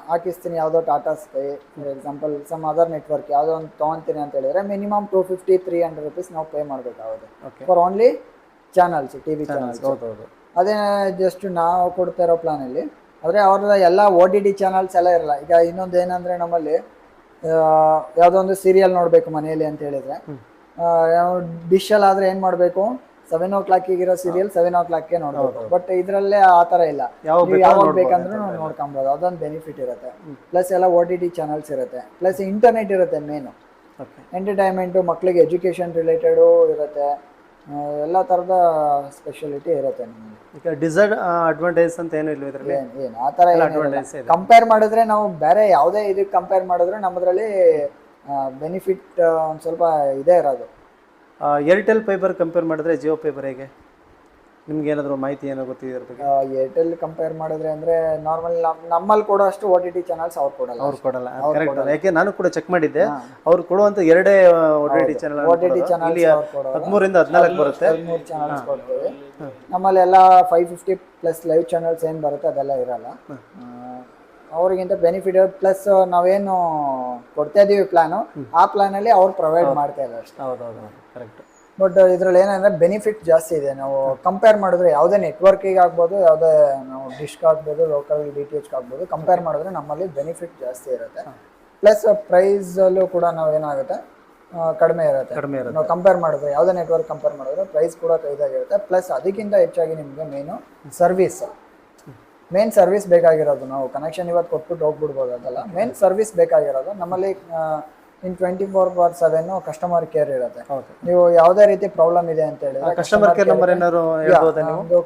ಹಾಕಿಸ್ತೀನಿ ಯಾವುದೋ Tata Sky for example some other network ಯಾವುದೋ ಒಂದು ತೊಗೊತೀನಿ ಅಂತ ಹೇಳಿದ್ರೆ minimum two fifty three hundred rupees ನಾವು ಪೇ ಮಾಡಬೇಕಾಗುತ್ತೆ okay for only channels T V channels ಅದೇ ಜಸ್ಟ್ ನಾವು ಕೊಡ್ತಾ ಇರೋ ಪ್ಲಾನಲ್ಲಿ ಆದರೆ ಅವ್ರದ್ದು ಎಲ್ಲ ಓ ಟಿ ಡಿ ಚಾನಲ್ಸ್ ಎಲ್ಲ ಇರಲ್ಲ. ಈಗ ಇನ್ನೊಂದು ಏನಂದರೆ ನಮ್ಮಲ್ಲಿ ಯಾವುದೋ ಒಂದು ಸೀರಿಯಲ್ ನೋಡಬೇಕು ಮನೆಯಲ್ಲಿ ಅಂತ ಹೇಳಿದರೆ ಡಿಶಲ್ಲಾದರೆ ಏನು ಮಾಡಬೇಕು? ಸೆವೆನ್ ಓ ಕ್ಲಾಕ್ ಇರೋ ಸೀರಿಯಲ್ ಸೆವೆನ್ ಓ ಕ್ಲಾಕ್ ನೋಡ್ಬೋದು. ಬಟ್ ಇದ್ರಲ್ಲೇ ಆ ತರ ಇಲ್ಲ. ಯಾವಾಗ ಬೇಕಾದ್ರೂ ನೋಡ್ಕೊಬೋದು. ಅದೊಂದು ಬೆನಿಫಿಟ್ ಇರುತ್ತೆ. ಪ್ಲಸ್ ಎಲ್ಲ ಓ ಟಿ ಟಿ ಚಾನಲ್ಸ್ ಇರುತ್ತೆ. ಪ್ಲಸ್ ಇಂಟರ್ನೆಟ್ ಇರುತ್ತೆ ಮೇನು ಎಂಟರ್ಟೈನ್ಮೆಂಟು ಮಕ್ಕಳಿಗೆ ಎಜುಕೇಷನ್ ರಿಲೇಟೆಡು ಇರುತ್ತೆ. ಎಲ್ಲ ಥರದ ಸ್ಪೆಷಾಲಿಟಿ ಇರುತ್ತೆ ನಿಮಗೆ. ಈಗ ಡಿಸೈಡ್ ಅಡ್ವಾಂಟೇಜ್ ಅಂತ ಏನು ಇಲ್ಲ ಇದರಲ್ಲಿ? ಏನ್ ಆ ಥರ. ಕಂಪೇರ್ ಮಾಡಿದ್ರೆ ನಾವು ಬೇರೆ ಯಾವುದೇ ಇದಕ್ಕೆ ಕಂಪೇರ್ ಮಾಡಿದ್ರೆ ನಮ್ಮದ್ರಲ್ಲಿ ಬೆನಿಫಿಟ್ ಒಂದು ಸ್ವಲ್ಪ ಇದೇ ಇರೋದು. ಏರ್ಟೆಲ್ ಫೈಬರ್ ಕಂಪೇರ್ ಮಾಡಿದ್ರೆ ಜಿಯೋ ಫೈಬರ್ ಹೇಗೆ? ನಿಮ್ಗೆ ಏನಾದರೂ ಮಾಹಿತಿ ಏನೋ ಗೊತ್ತಿದೆ ಬಗ್ಗೆ? ಏರ್ಟೆಲ್ ಕಂಪೇರ್ ಮಾಡಿದ್ರೆ ಅಂದ್ರೆ ನಾರ್ಮಲ್ ನಮ್ಮಲ್ಲಿ ಕೊಡೋ ಅಷ್ಟು ಓ ಟಿ ಟಿ ಚಾನಲ್ಸ್ ಅವ್ರು ಕೊಡಲ್ಲ. ಅವ್ರು ಕೊಡಲ್ಲ. ಕರೆಕ್ಟ್ ಯಾಕೆ ನಾನು ಕೂಡ ಚೆಕ್ ಮಾಡಿದ್ದೆ. ಅವ್ರು ಕೊಡುವಂತ ಎರಡೇ O T T channel O T T channel ಹದಿಮೂರಿಂದ ಹದಿನಾಲ್ಕು ಬರುತ್ತೆ. ಹದಿಮೂರು ಚಾನಲ್ಸ್ ಕೊಡ್ತೀವಿ. ನಮ್ಮಲ್ಲಿ ಎಲ್ಲ five fifty plus live channels ಏನು ಬರುತ್ತೆ ಅದೆಲ್ಲ ಇರಲ್ಲ. ಅವರಿಗಿಂತ ಬೆನಿಫಿಟ್ ಪ್ಲಸ್ ನಾವೇನು ಕೊಡ್ತಾ ಇದೀವಿ ಪ್ಲಾನು ಆ ಪ್ಲಾನಲ್ಲಿ ಅವ್ರು ಪ್ರೊವೈಡ್ ಮಾಡ್ತಾ ಇಲ್ಲ ಅಷ್ಟೇ. ಹೌದು ಹೌದು. ಕರೆಕ್ಟ್ ಬಟ್ ಇದರಲ್ಲಿ ಏನಂದ್ರೆ ಬೆನಿಫಿಟ್ ಜಾಸ್ತಿ ಇದೆ. ನಾವು ಕಂಪೇರ್ ಮಾಡಿದ್ರೆ ಯಾವುದೇ ನೆಟ್ವರ್ಕಿಗೆ ಆಗ್ಬೋದು ಯಾವುದೇ ನಾವು ಡಿಶ್ಗೆ ಆಗ್ಬೋದು ಲೋಕಲ್ ಡಿ ಟಿ ಎಚ್ಗೆ ಆಗ್ಬೋದು ಕಂಪೇರ್ ಮಾಡಿದ್ರೆ ನಮ್ಮಲ್ಲಿ ಬೆನಿಫಿಟ್ ಜಾಸ್ತಿ ಇರುತ್ತೆ. ಪ್ಲಸ್ ಪ್ರೈಸಲ್ಲೂ ಕೂಡ ನಾವು ಏನಾಗುತ್ತೆ? ಕಡಿಮೆ ಇರುತ್ತೆ. ಕಡಿಮೆ ಇರುತ್ತೆ. ನಾವು ಕಂಪೇರ್ ಮಾಡಿದ್ರೆ ಯಾವುದೇ ನೆಟ್ವರ್ಕ್ ಕಂಪೇರ್ ಮಾಡಿದ್ರೆ ಪ್ರೈಸ್ ಕೂಡ ಕೈದಾಗಿರುತ್ತೆ ಪ್ಲಸ್ ಅದಕ್ಕಿಂತ ಹೆಚ್ಚಾಗಿ ನಿಮಗೆ ಮೇನು ಸರ್ವಿಸ್ ಮೇನ್ ಸರ್ವಿಸ್ ಬೇಕಾಗಿರೋದು. ನಾವು ಕನೆಕ್ಷನ್ ಇವತ್ತು ಕೊಟ್ಬಿಟ್ಟು ಹೋಗ್ಬಿಡ್ಬೋದು ಅದಲ್ಲ. ಮೇನ್ ಸರ್ವಿಸ್ ಬೇಕಾಗಿರೋದು. ನಮ್ಮಲ್ಲಿ in twenty four bar seven customer care ಇರುತ್ತೆ. ನೀವು ಯಾವುದೇ ರೀತಿ ಪ್ರಾಬ್ಲಮ್ ಇದೆ ಅಂತ ಹೇಳಿದ್ರೆ ಕಸ್ಟಮರ್ ಕೇರ್ ನಂಬರ್ ಏನಾದ್ರು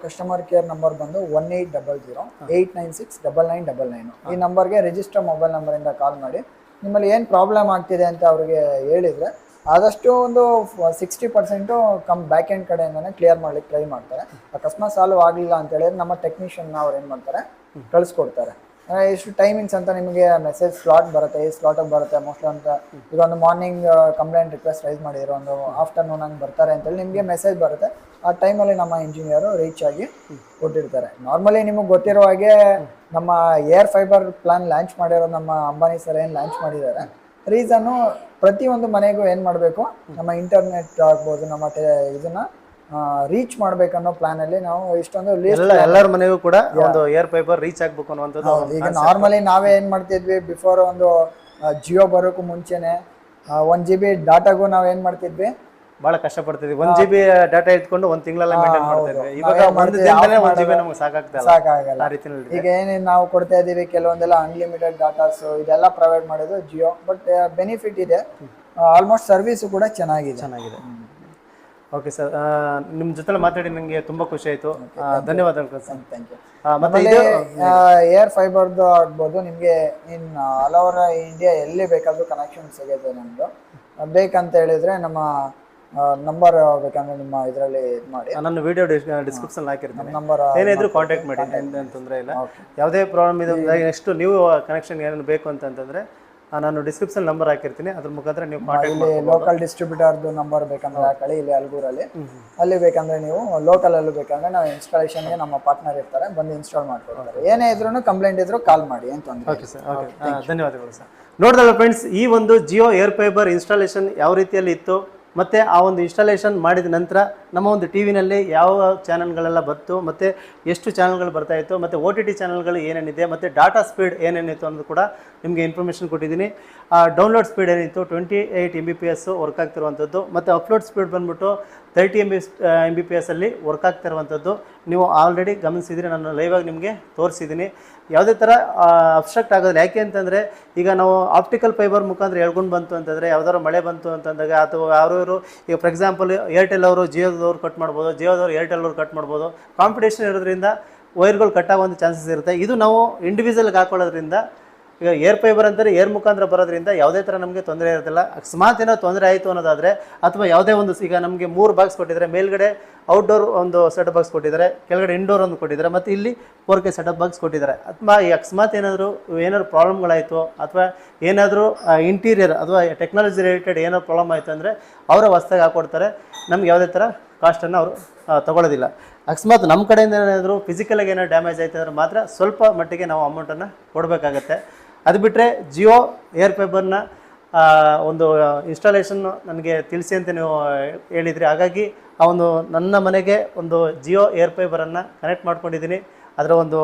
ಕಸ್ಟಮರ್ ಕೇರ್ ನಂಬರ್ ಬಂದು one eight double zero eight nine six double nine double nine ಈ ನಂಬರ್ಗೆ ರಿಜಿಸ್ಟರ್ ಮೊಬೈಲ್ ನಂಬರ್ ಇಂದ ಕಾಲ್ ಮಾಡಿ. ನಿಮ್ಮಲ್ಲಿ ಏನು ಪ್ರಾಬ್ಲಮ್ ಆಗ್ತಿದೆ ಅಂತ ಅವ್ರಿಗೆ ಹೇಳಿದ್ರೆ ಆದಷ್ಟು ಒಂದು sixty percent come back end ಕಡೆಯಿಂದನೇ clear ಮಾಡ್ಲಿಕ್ಕೆ ಟ್ರೈ ಮಾಡ್ತಾರೆ. ಅಕಸ್ಮಾತ್ ಸಾಲ್ವ್ ಆಗಲಿಲ್ಲ ಅಂತ ಹೇಳಿದ್ರೆ ನಮ್ಮ ಟೆಕ್ನಿಷಿಯನ್ ಅವ್ರು ಏನು ಮಾಡ್ತಾರೆ? ಕಳಿಸ್ಕೊಡ್ತಾರೆ. ಎಷ್ಟು ಟೈಮಿಂಗ್ಸ್ ಅಂತ ನಿಮಗೆ ಮೆಸೇಜ್ ಸ್ಲಾಟ್ ಬರುತ್ತೆ, ಈ ಸ್ಲಾಟಿಗೆ ಬರುತ್ತೆ ಮೋಸ್ಟ್ಲಿ ಅಂತ. ಈಗ ಒಂದು ಮಾರ್ನಿಂಗ್ ಕಂಪ್ಲೇಂಟ್ ರಿಕ್ವೆಸ್ಟ್ ರೈಸ್ ಮಾಡಿದ್ರು, ಒಂದು ಆಫ್ಟರ್ನೂನ್ ಹಂಗೆ ಬರ್ತಾರೆ ಅಂತೇಳಿ ನಿಮಗೆ ಮೆಸೇಜ್ ಬರುತ್ತೆ. ಆ ಟೈಮಲ್ಲಿ ನಮ್ಮ ಇಂಜಿನಿಯರು ರೀಚ್ ಆಗಿ ಕೊಟ್ಟಿರ್ತಾರೆ. ನಾರ್ಮಲಿ ನಿಮಗೆ ಗೊತ್ತಿರೋ ಹಾಗೆ ನಮ್ಮ ಏರ್ ಫೈಬರ್ ಪ್ಲಾನ್ ಲಾಂಚ್ ಮಾಡಿರೋ ನಮ್ಮ ಅಂಬಾನಿ ಸರ್ ಏನು ಲಾಂಚ್ ಮಾಡಿದ್ದಾರೆ ರೀಸನ್ನು ಪ್ರತಿಯೊಂದು ಮನೆಗೂ ಏನು ಮಾಡಬೇಕು? ನಮ್ಮ ಇಂಟರ್ನೆಟ್ ಆಗ್ಬೋದು, ನಮ್ಮ ಇದನ್ನ ರೀಚ್ ಮಾಡ್ಬೇಕನ್ನೋ ಪ್ಲಾನಲ್ಲಿ ನಾವು ಇಷ್ಟೊಂದು ಎಲ್ಲ ಎಲ್ಲರ ಮನೆಗೂ ಕೂಡ ಒಂದು ಏರ್ ಪೈಪರ್ ರೀಚ್ ಆಗ್ಬೇಕು ಅನ್ನುವಂಥದ್ದು ಒಂದು ಈಗ ನಾರ್ಮಲಿ ನಾವೇ ಏನ್ ಮಾಡ್ತಿದ್ವಿ ಬಿಫೋರ್ ಒಂದು ಜಿಯೋ ಬರೋಕ್ಕೂ ಮುಂಚೆನೆ ಒನ್ ಜಿ ಬಿ ಡಾಟಾಗೂ ನಾವ್ ಏನ್ ಮಾಡ್ತಿದ್ವಿ? ಬಹಳ ಕಷ್ಟ ಪಡ್ತಿದ್ವಿ ಒಂದ್ ಜಿ ಬಿ ಡಾಟಾ ಇಟ್ಕೊಂಡು ಒಂದ್ ತಿಂಗಳೆಲ್ಲ ಮೇಂಟೈನ್ ಮಾಡ್ತಾ ಇದ್ವಿ. ಇವಾಗ ಒಂದು ದಿನದಲ್ಲೇ off ಒಂದ್ ಜಿ ಬಿ ನಮ್ಗೆ ಸಾಕಾಗ್ತಾ ಇಲ್ಲ ಸಾಕಾಗಲ್ಲ. ಆ ರೀತಿನಲ್ಲಿ ಈಗ ಏನೇನು ನಾವು ಕೊಡ್ತಾ ಇದೀವಿ ಕೆಲವೊಂದೆಲ್ಲ ಅನ್ಲಿಮಿಟೆಡ್ ಡಾಟಾಸ್ ಇದೆಲ್ಲ ಪ್ರೊವೈಡ್ ಮಾಡೋದು ಜಿಯೋ ಬಟ್ ಬೆನಿಫಿಟ್ ಇದೆ. ಆಲ್ಮೋಸ್ಟ್ ಸರ್ವಿಸ್ ಕೂಡ ಚೆನ್ನಾಗಿದೆ. ಚೆನ್ನಾಗಿದೆ. ಓಕೆ ಸರ್ ನಿಮ್ಮ ಜೊತೆ ಮಾತಾಡಿ ನನಗೆ ತುಂಬಾ ಖುಷಿ ಆಯ್ತು. ಧನ್ಯವಾದಗಳು ಸರ್ ಥ್ಯಾಂಕ್ ಯು ಮತ್ತೆ ಇದು ಏರ್ ಫೈಬರ್ದು ಆಗ್ಬೋದು ನಿಮಗೆ ಇನ್ ಆಲ್ ಓವರ್ ಇಂಡಿಯಾ ಎಲ್ಲಿ ಬೇಕಾದ್ರೂ ಕನೆಕ್ಷನ್ ಸಿಗುತ್ತೆ ನಮ್ಮದು ಬೇಕಂತ ಹೇಳಿದ್ರೆ ನಮ್ಮ ನಂಬರ್ ಬೇಕಂದ್ರೆ ನಿಮ್ಮ ಇದರಲ್ಲಿ ಇದು ಮಾಡಿ. ನನ್ನ ವಿಡಿಯೋ ಡಿಸ್ಕ್ರಿಪ್ಷನ್ ಹಾಕಿರ್ತೀನಿ. ನಂಬರ್ ಏನಿದ್ರು ಕಾಂಟ್ಯಾಕ್ಟ್ ಮಾಡಿ ಅಂತಂದ್ರೆ ತೊಂದರೆ ಇಲ್ಲ. ಯಾವುದೇ ಪ್ರಾಬ್ಲಮ್ ಇದೆ ನೆಕ್ಸ್ಟ್ ನೀವು ಕನೆಕ್ಷನ್ ಏನೇನು ಬೇಕು ಅಂತಂತಂದ್ರೆ ಆ, ನಾನು ಡಿಸ್ಕ್ರಿಪ್ಷನ್ ನಂಬರ್ ಹಾಕಿರ್ತೀನಿ. ಅದ್ರ ಮುಖಾಂತರ ನೀವು ಕಾಂಟ್ಯಾಕ್ಟ್ ಇಲ್ಲಿ ಲೋಕಲ್ ಡಿಸ್ಟ್ರಿಬ್ಯೂಟರ್ದು ನಂಬರ್ ಬೇಕಂದ್ರೆ ಹಾಕೊಳ್ಳಿ ಇಲ್ಲಿ ಅಲ್ಗೂರಲ್ಲಿ. ಅಲ್ಲಿ ಬೇಕಂದ್ರೆ ನೀವು ಲೋಕಲ್ ಅಲ್ಲಿ ಬೇಕಂದ್ರೆ ನಾವು ಇನ್ಸ್ಟಾಲೇಷನ್ಗೆ ನಮ್ಮ ಪಾರ್ಟ್ನರ್ ಇರ್ತಾರೆ ಬಂದು ಇನ್ಸ್ಟಾಲ್ ಮಾಡ್ಕೊಡ್ತಾರೆ. ಏನೇ ಇದ್ರೂ ಕಂಪ್ಲೇಂಟ್ ಇದ್ರು ಕಾಲ್ ಮಾಡಿ ಏನು ತೊಂದರೆ ಓಕೆ ಸರ್ ಓಕೆ ಧನ್ಯವಾದಗಳು ಸರ್ ನೋಡಿದಾಗ ಫ್ರೆಂಡ್ಸ್ ಈ ಒಂದು ಜಿಯೋ ಏರ್ ಫೈಬರ್ ಇನ್ಸ್ಟಾಲೇಷನ್ ಯಾವ ರೀತಿಯಲ್ಲಿ ಇತ್ತು? ಮತ್ತು ಆ ಒಂದು ಇನ್ಸ್ಟಾಲೇಷನ್ ಮಾಡಿದ ನಂತರ ನಮ್ಮ ಒಂದು ಟಿ ವಿನಲ್ಲಿ ಯಾವ ಚಾನಲ್ಗಳೆಲ್ಲ ಬಂತು, ಮತ್ತು ಎಷ್ಟು ಚಾನಲ್ಗಳು ಬರ್ತಾ ಇತ್ತು, ಮತ್ತು ಓ ಟಿ ಟಿ ಚಾನಲ್ಗಳು ಏನೇನಿದೆ, ಮತ್ತು ಡಾಟಾ ಸ್ಪೀಡ್ ಏನೇನಿತ್ತು ಅನ್ನೋದು ಕೂಡ ನಿಮಗೆ ಇನ್ಫಾರ್ಮೇಷನ್ ಕೊಟ್ಟಿದ್ದೀನಿ. ಡೌನ್ಲೋಡ್ ಸ್ಪೀಡ್ ಏನಿತ್ತು, twenty eight M B P S work ಆಗ್ತಿರುವಂಥದ್ದು, ಮತ್ತು ಅಪ್ಲೋಡ್ ಸ್ಪೀಡ್ ಬಂದ್ಬಿಟ್ಟು thirty M B M B P ಎಸ್ಸಲ್ಲಿ ವರ್ಕ್ ಆಗ್ತಿರುವಂಥದ್ದು. ನೀವು ಆಲ್ರೆಡಿ ಗಮನಿಸಿದರೆ ನಾನು ಲೈವಾಗಿ ನಿಮಗೆ ತೋರಿಸಿದ್ದೀನಿ. ಯಾವುದೇ ಥರ ಅಬ್ಸ್ಟ್ರಾಕ್ಟ್ ಆಗೋದಿಲ್ಲ. ಯಾಕೆ ಅಂತಂದರೆ, ಈಗ ನಾವು ಆಪ್ಟಿಕಲ್ ಫೈಬರ್ ಮುಖಾಂತರ ಹೇಳ್ಕೊಂಡು ಬಂತು ಅಂತಂದರೆ, ಯಾವ್ದಾದ್ರು ಮಳೆ ಬಂತು ಅಂತಂದಾಗ, ಅಥವಾ ಯಾರು ಈಗ ಫಾರ್ ಎಕ್ಸಾಂಪಲ್ ಏರ್ಟೆಲ್ ಅವರು ಜಿಯೋದವ್ರು ಕಟ್ ಮಾಡ್ಬೋದು ಜಿಯೋದವ್ರು ಏರ್ಟೆಲ್ ಅವ್ರು ಕಟ್ ಮಾಡ್ಬೋದು ಕಾಂಪಿಟೇಷನ್ ಇರೋದ್ರಿಂದ ವೈರ್ಗಳು ಕಟ್ ಒಂದು ಚಾನ್ಸಸ್ ಇರುತ್ತೆ. ಇದು ನಾವು ಇಂಡಿವಿಜುವಲ್ಗೆ ಹಾಕೊಳ್ಳೋದ್ರಿಂದ ಈಗ ಏರ್ ಫೈಬರ್ ಅಂದರೆ ಏರ್ ಮುಖಾಂತರ ಬರೋದ್ರಿಂದ ಯಾವುದೇ ಥರ ನಮಗೆ ತೊಂದರೆ ಇರೋದಿಲ್ಲ. ಅಕಸ್ಮಾತ್ ಏನೋ ತೊಂದರೆ ಆಯಿತು ಅನ್ನೋದಾದರೆ ಅಥವಾ ಯಾವುದೇ ಒಂದು ಈಗ ನಮಗೆ ಮೂರು ಬಾಕ್ಸ್ ಕೊಟ್ಟಿದ್ದಾರೆ ಮೇಲ್ಗಡೆ ಔಟ್ಡೋರ್ ಒಂದು ಸೆಟ್ ಬಾಕ್ಸ್ ಕೊಟ್ಟಿದ್ದಾರೆ, ಕೆಳಗಡೆ ಇಂಡೋರ್ ಒಂದು ಕೊಟ್ಟಿದ್ದಾರೆ, ಮತ್ತು ಇಲ್ಲಿ ಫೋರ್ ಕೆ ಸೆಟಪ್ ಬಾಕ್ಸ್ ಕೊಟ್ಟಿದ್ದಾರೆ. ಅಥವಾ ಈ ಅಕಸ್ಮಾತ್ ಏನಾದರೂ ಏನಾದ್ರು ಪ್ರಾಬ್ಲಮ್ಗಳಾಯಿತು ಅಥವಾ ಏನಾದರೂ ಇಂಟೀರಿಯರ್ ಅಥವಾ ಟೆಕ್ನಾಲಜಿ ರಿಲೇಟೆಡ್ ಏನಾದ್ರು ಪ್ರಾಬ್ಲಮ್ ಆಯಿತು ಅಂದರೆ ಅವರ ಹೊಸ್ದಾಗಿ ಹಾಕ್ಕೊಡ್ತಾರೆ ನಮ್ಗೆ ಯಾವುದೇ ಥರ ಕಾಸ್ಟನ್ನು ಅವರು ತಗೊಳ್ಳೋದಿಲ್ಲ ಅಕಸ್ಮಾತ್ ನಮ್ಮ ಕಡೆಯಿಂದ ಏನಾದರೂ ಫಿಸಿಕಲಾಗಿ ಏನಾದ್ರು ಡ್ಯಾಮೇಜ್ ಆಯಿತು ಅಂದರೆ ಮಾತ್ರ ಸ್ವಲ್ಪ ಮಟ್ಟಿಗೆ ನಾವು ಅಮೌಂಟನ್ನು ಕೊಡಬೇಕಾಗತ್ತೆ. ಅದು ಬಿಟ್ಟರೆ ಜಿಯೋ ಏರ್ ಫೈಬರ್ನ ಒಂದು ಇನ್ಸ್ಟಾಲೇಷನ್ ನನಗೆ ತಿಳಿಸಿ ಅಂತ ನೀವು ಹೇಳಿದ್ರಿ. ಹಾಗಾಗಿ ಆ ಒಂದು ನನ್ನ ಮನೆಗೆ ಒಂದು ಜಿಯೋ ಏರ್ ಫೈಬರನ್ನು ಕನೆಕ್ಟ್ ಮಾಡ್ಕೊಂಡಿದ್ದೀನಿ. ಅದರ ಒಂದು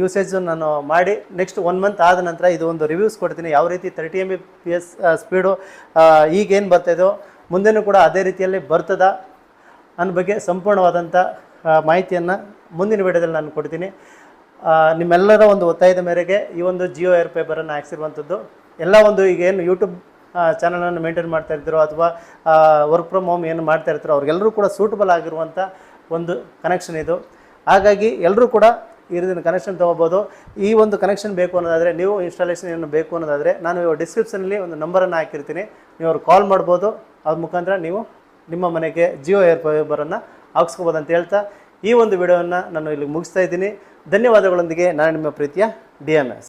ಯೂಸೇಜ್ ನಾನು ಮಾಡಿ ನೆಕ್ಸ್ಟ್ ಒನ್ ಮಂತ್ ಆದ ನಂತರ ಇದು ಒಂದು ರಿವ್ಯೂಸ್ ಕೊಡ್ತೀನಿ. ಯಾವ ರೀತಿ thirty M B P S speed ಈಗೇನು ಬರ್ತಾಯಿದೋ ಮುಂದೆನೂ ಕೂಡ ಅದೇ ರೀತಿಯಲ್ಲಿ ಬರ್ತದ. ಅನ್ನೋ ಬಗ್ಗೆ ಸಂಪೂರ್ಣವಾದಂಥ ಮಾಹಿತಿಯನ್ನು ಮುಂದಿನ ವಿಡಿಯೋದಲ್ಲಿ ನಾನು ಕೊಡ್ತೀನಿ. ನಿಮ್ಮೆಲ್ಲರ ಒಂದು ಒತ್ತಾಯದ ಮೇರೆಗೆ ಈ ಒಂದು ಜಿಯೋ ಏರ್ ಪೇಪರನ್ನು ಹಾಕ್ಸಿರುವಂಥದ್ದು. ಎಲ್ಲ ಒಂದು ಈಗ ಏನು ಯೂಟ್ಯೂಬ್ ಚಾನಲನ್ನು ಮೇಂಟೈನ್ ಮಾಡ್ತಾ ಇರ್ತಿರೋ ಅಥವಾ ವರ್ಕ್ ಫ್ರಮ್ ಹೋಮ್ ಏನು ಮಾಡ್ತಾ ಇರ್ತಾರೋ ಅವ್ರಿಗೆಲ್ಲರೂ ಕೂಡ ಸೂಟಬಲ್ ಆಗಿರುವಂಥ ಒಂದು ಕನೆಕ್ಷನ್ ಇದು. ಹಾಗಾಗಿ ಎಲ್ಲರೂ ಕೂಡ ಈ ಕನೆಕ್ಷನ್ ತೊಗೋಬೋದು. ಈ ಒಂದು ಕನೆಕ್ಷನ್ ಬೇಕು ಅನ್ನೋದಾದರೆ, ನೀವು ಇನ್ಸ್ಟಾಲೇಷನ್ ಏನು ಬೇಕು ಅನ್ನೋದಾದರೆ, ನಾನು ಡಿಸ್ಕ್ರಿಪ್ಷನಲ್ಲಿ ಒಂದು ನಂಬರನ್ನು ಹಾಕಿರ್ತೀನಿ. ನೀವು ಅವ್ರು ಕಾಲ್ ಮಾಡ್ಬೋದು. ಅದ್ರ ಮುಖಾಂತರ ನೀವು ನಿಮ್ಮ ಮನೆಗೆ ಜಿಯೋ ಏರ್ ಫೈಬರನ್ನು ಹಾಕ್ಸ್ಕೋಬೋದು ಅಂತ ಹೇಳ್ತಾ ಈ ಒಂದು ವಿಡಿಯೋವನ್ನು ನಾನು ಇಲ್ಲಿ ಮುಗಿಸ್ತಾ ಇದ್ದೀನಿ. ಧನ್ಯವಾದಗಳೊಂದಿಗೆ ನಾನು ನಿಮ್ಮ ಪ್ರೀತಿಯ ಡಿ ಎಂ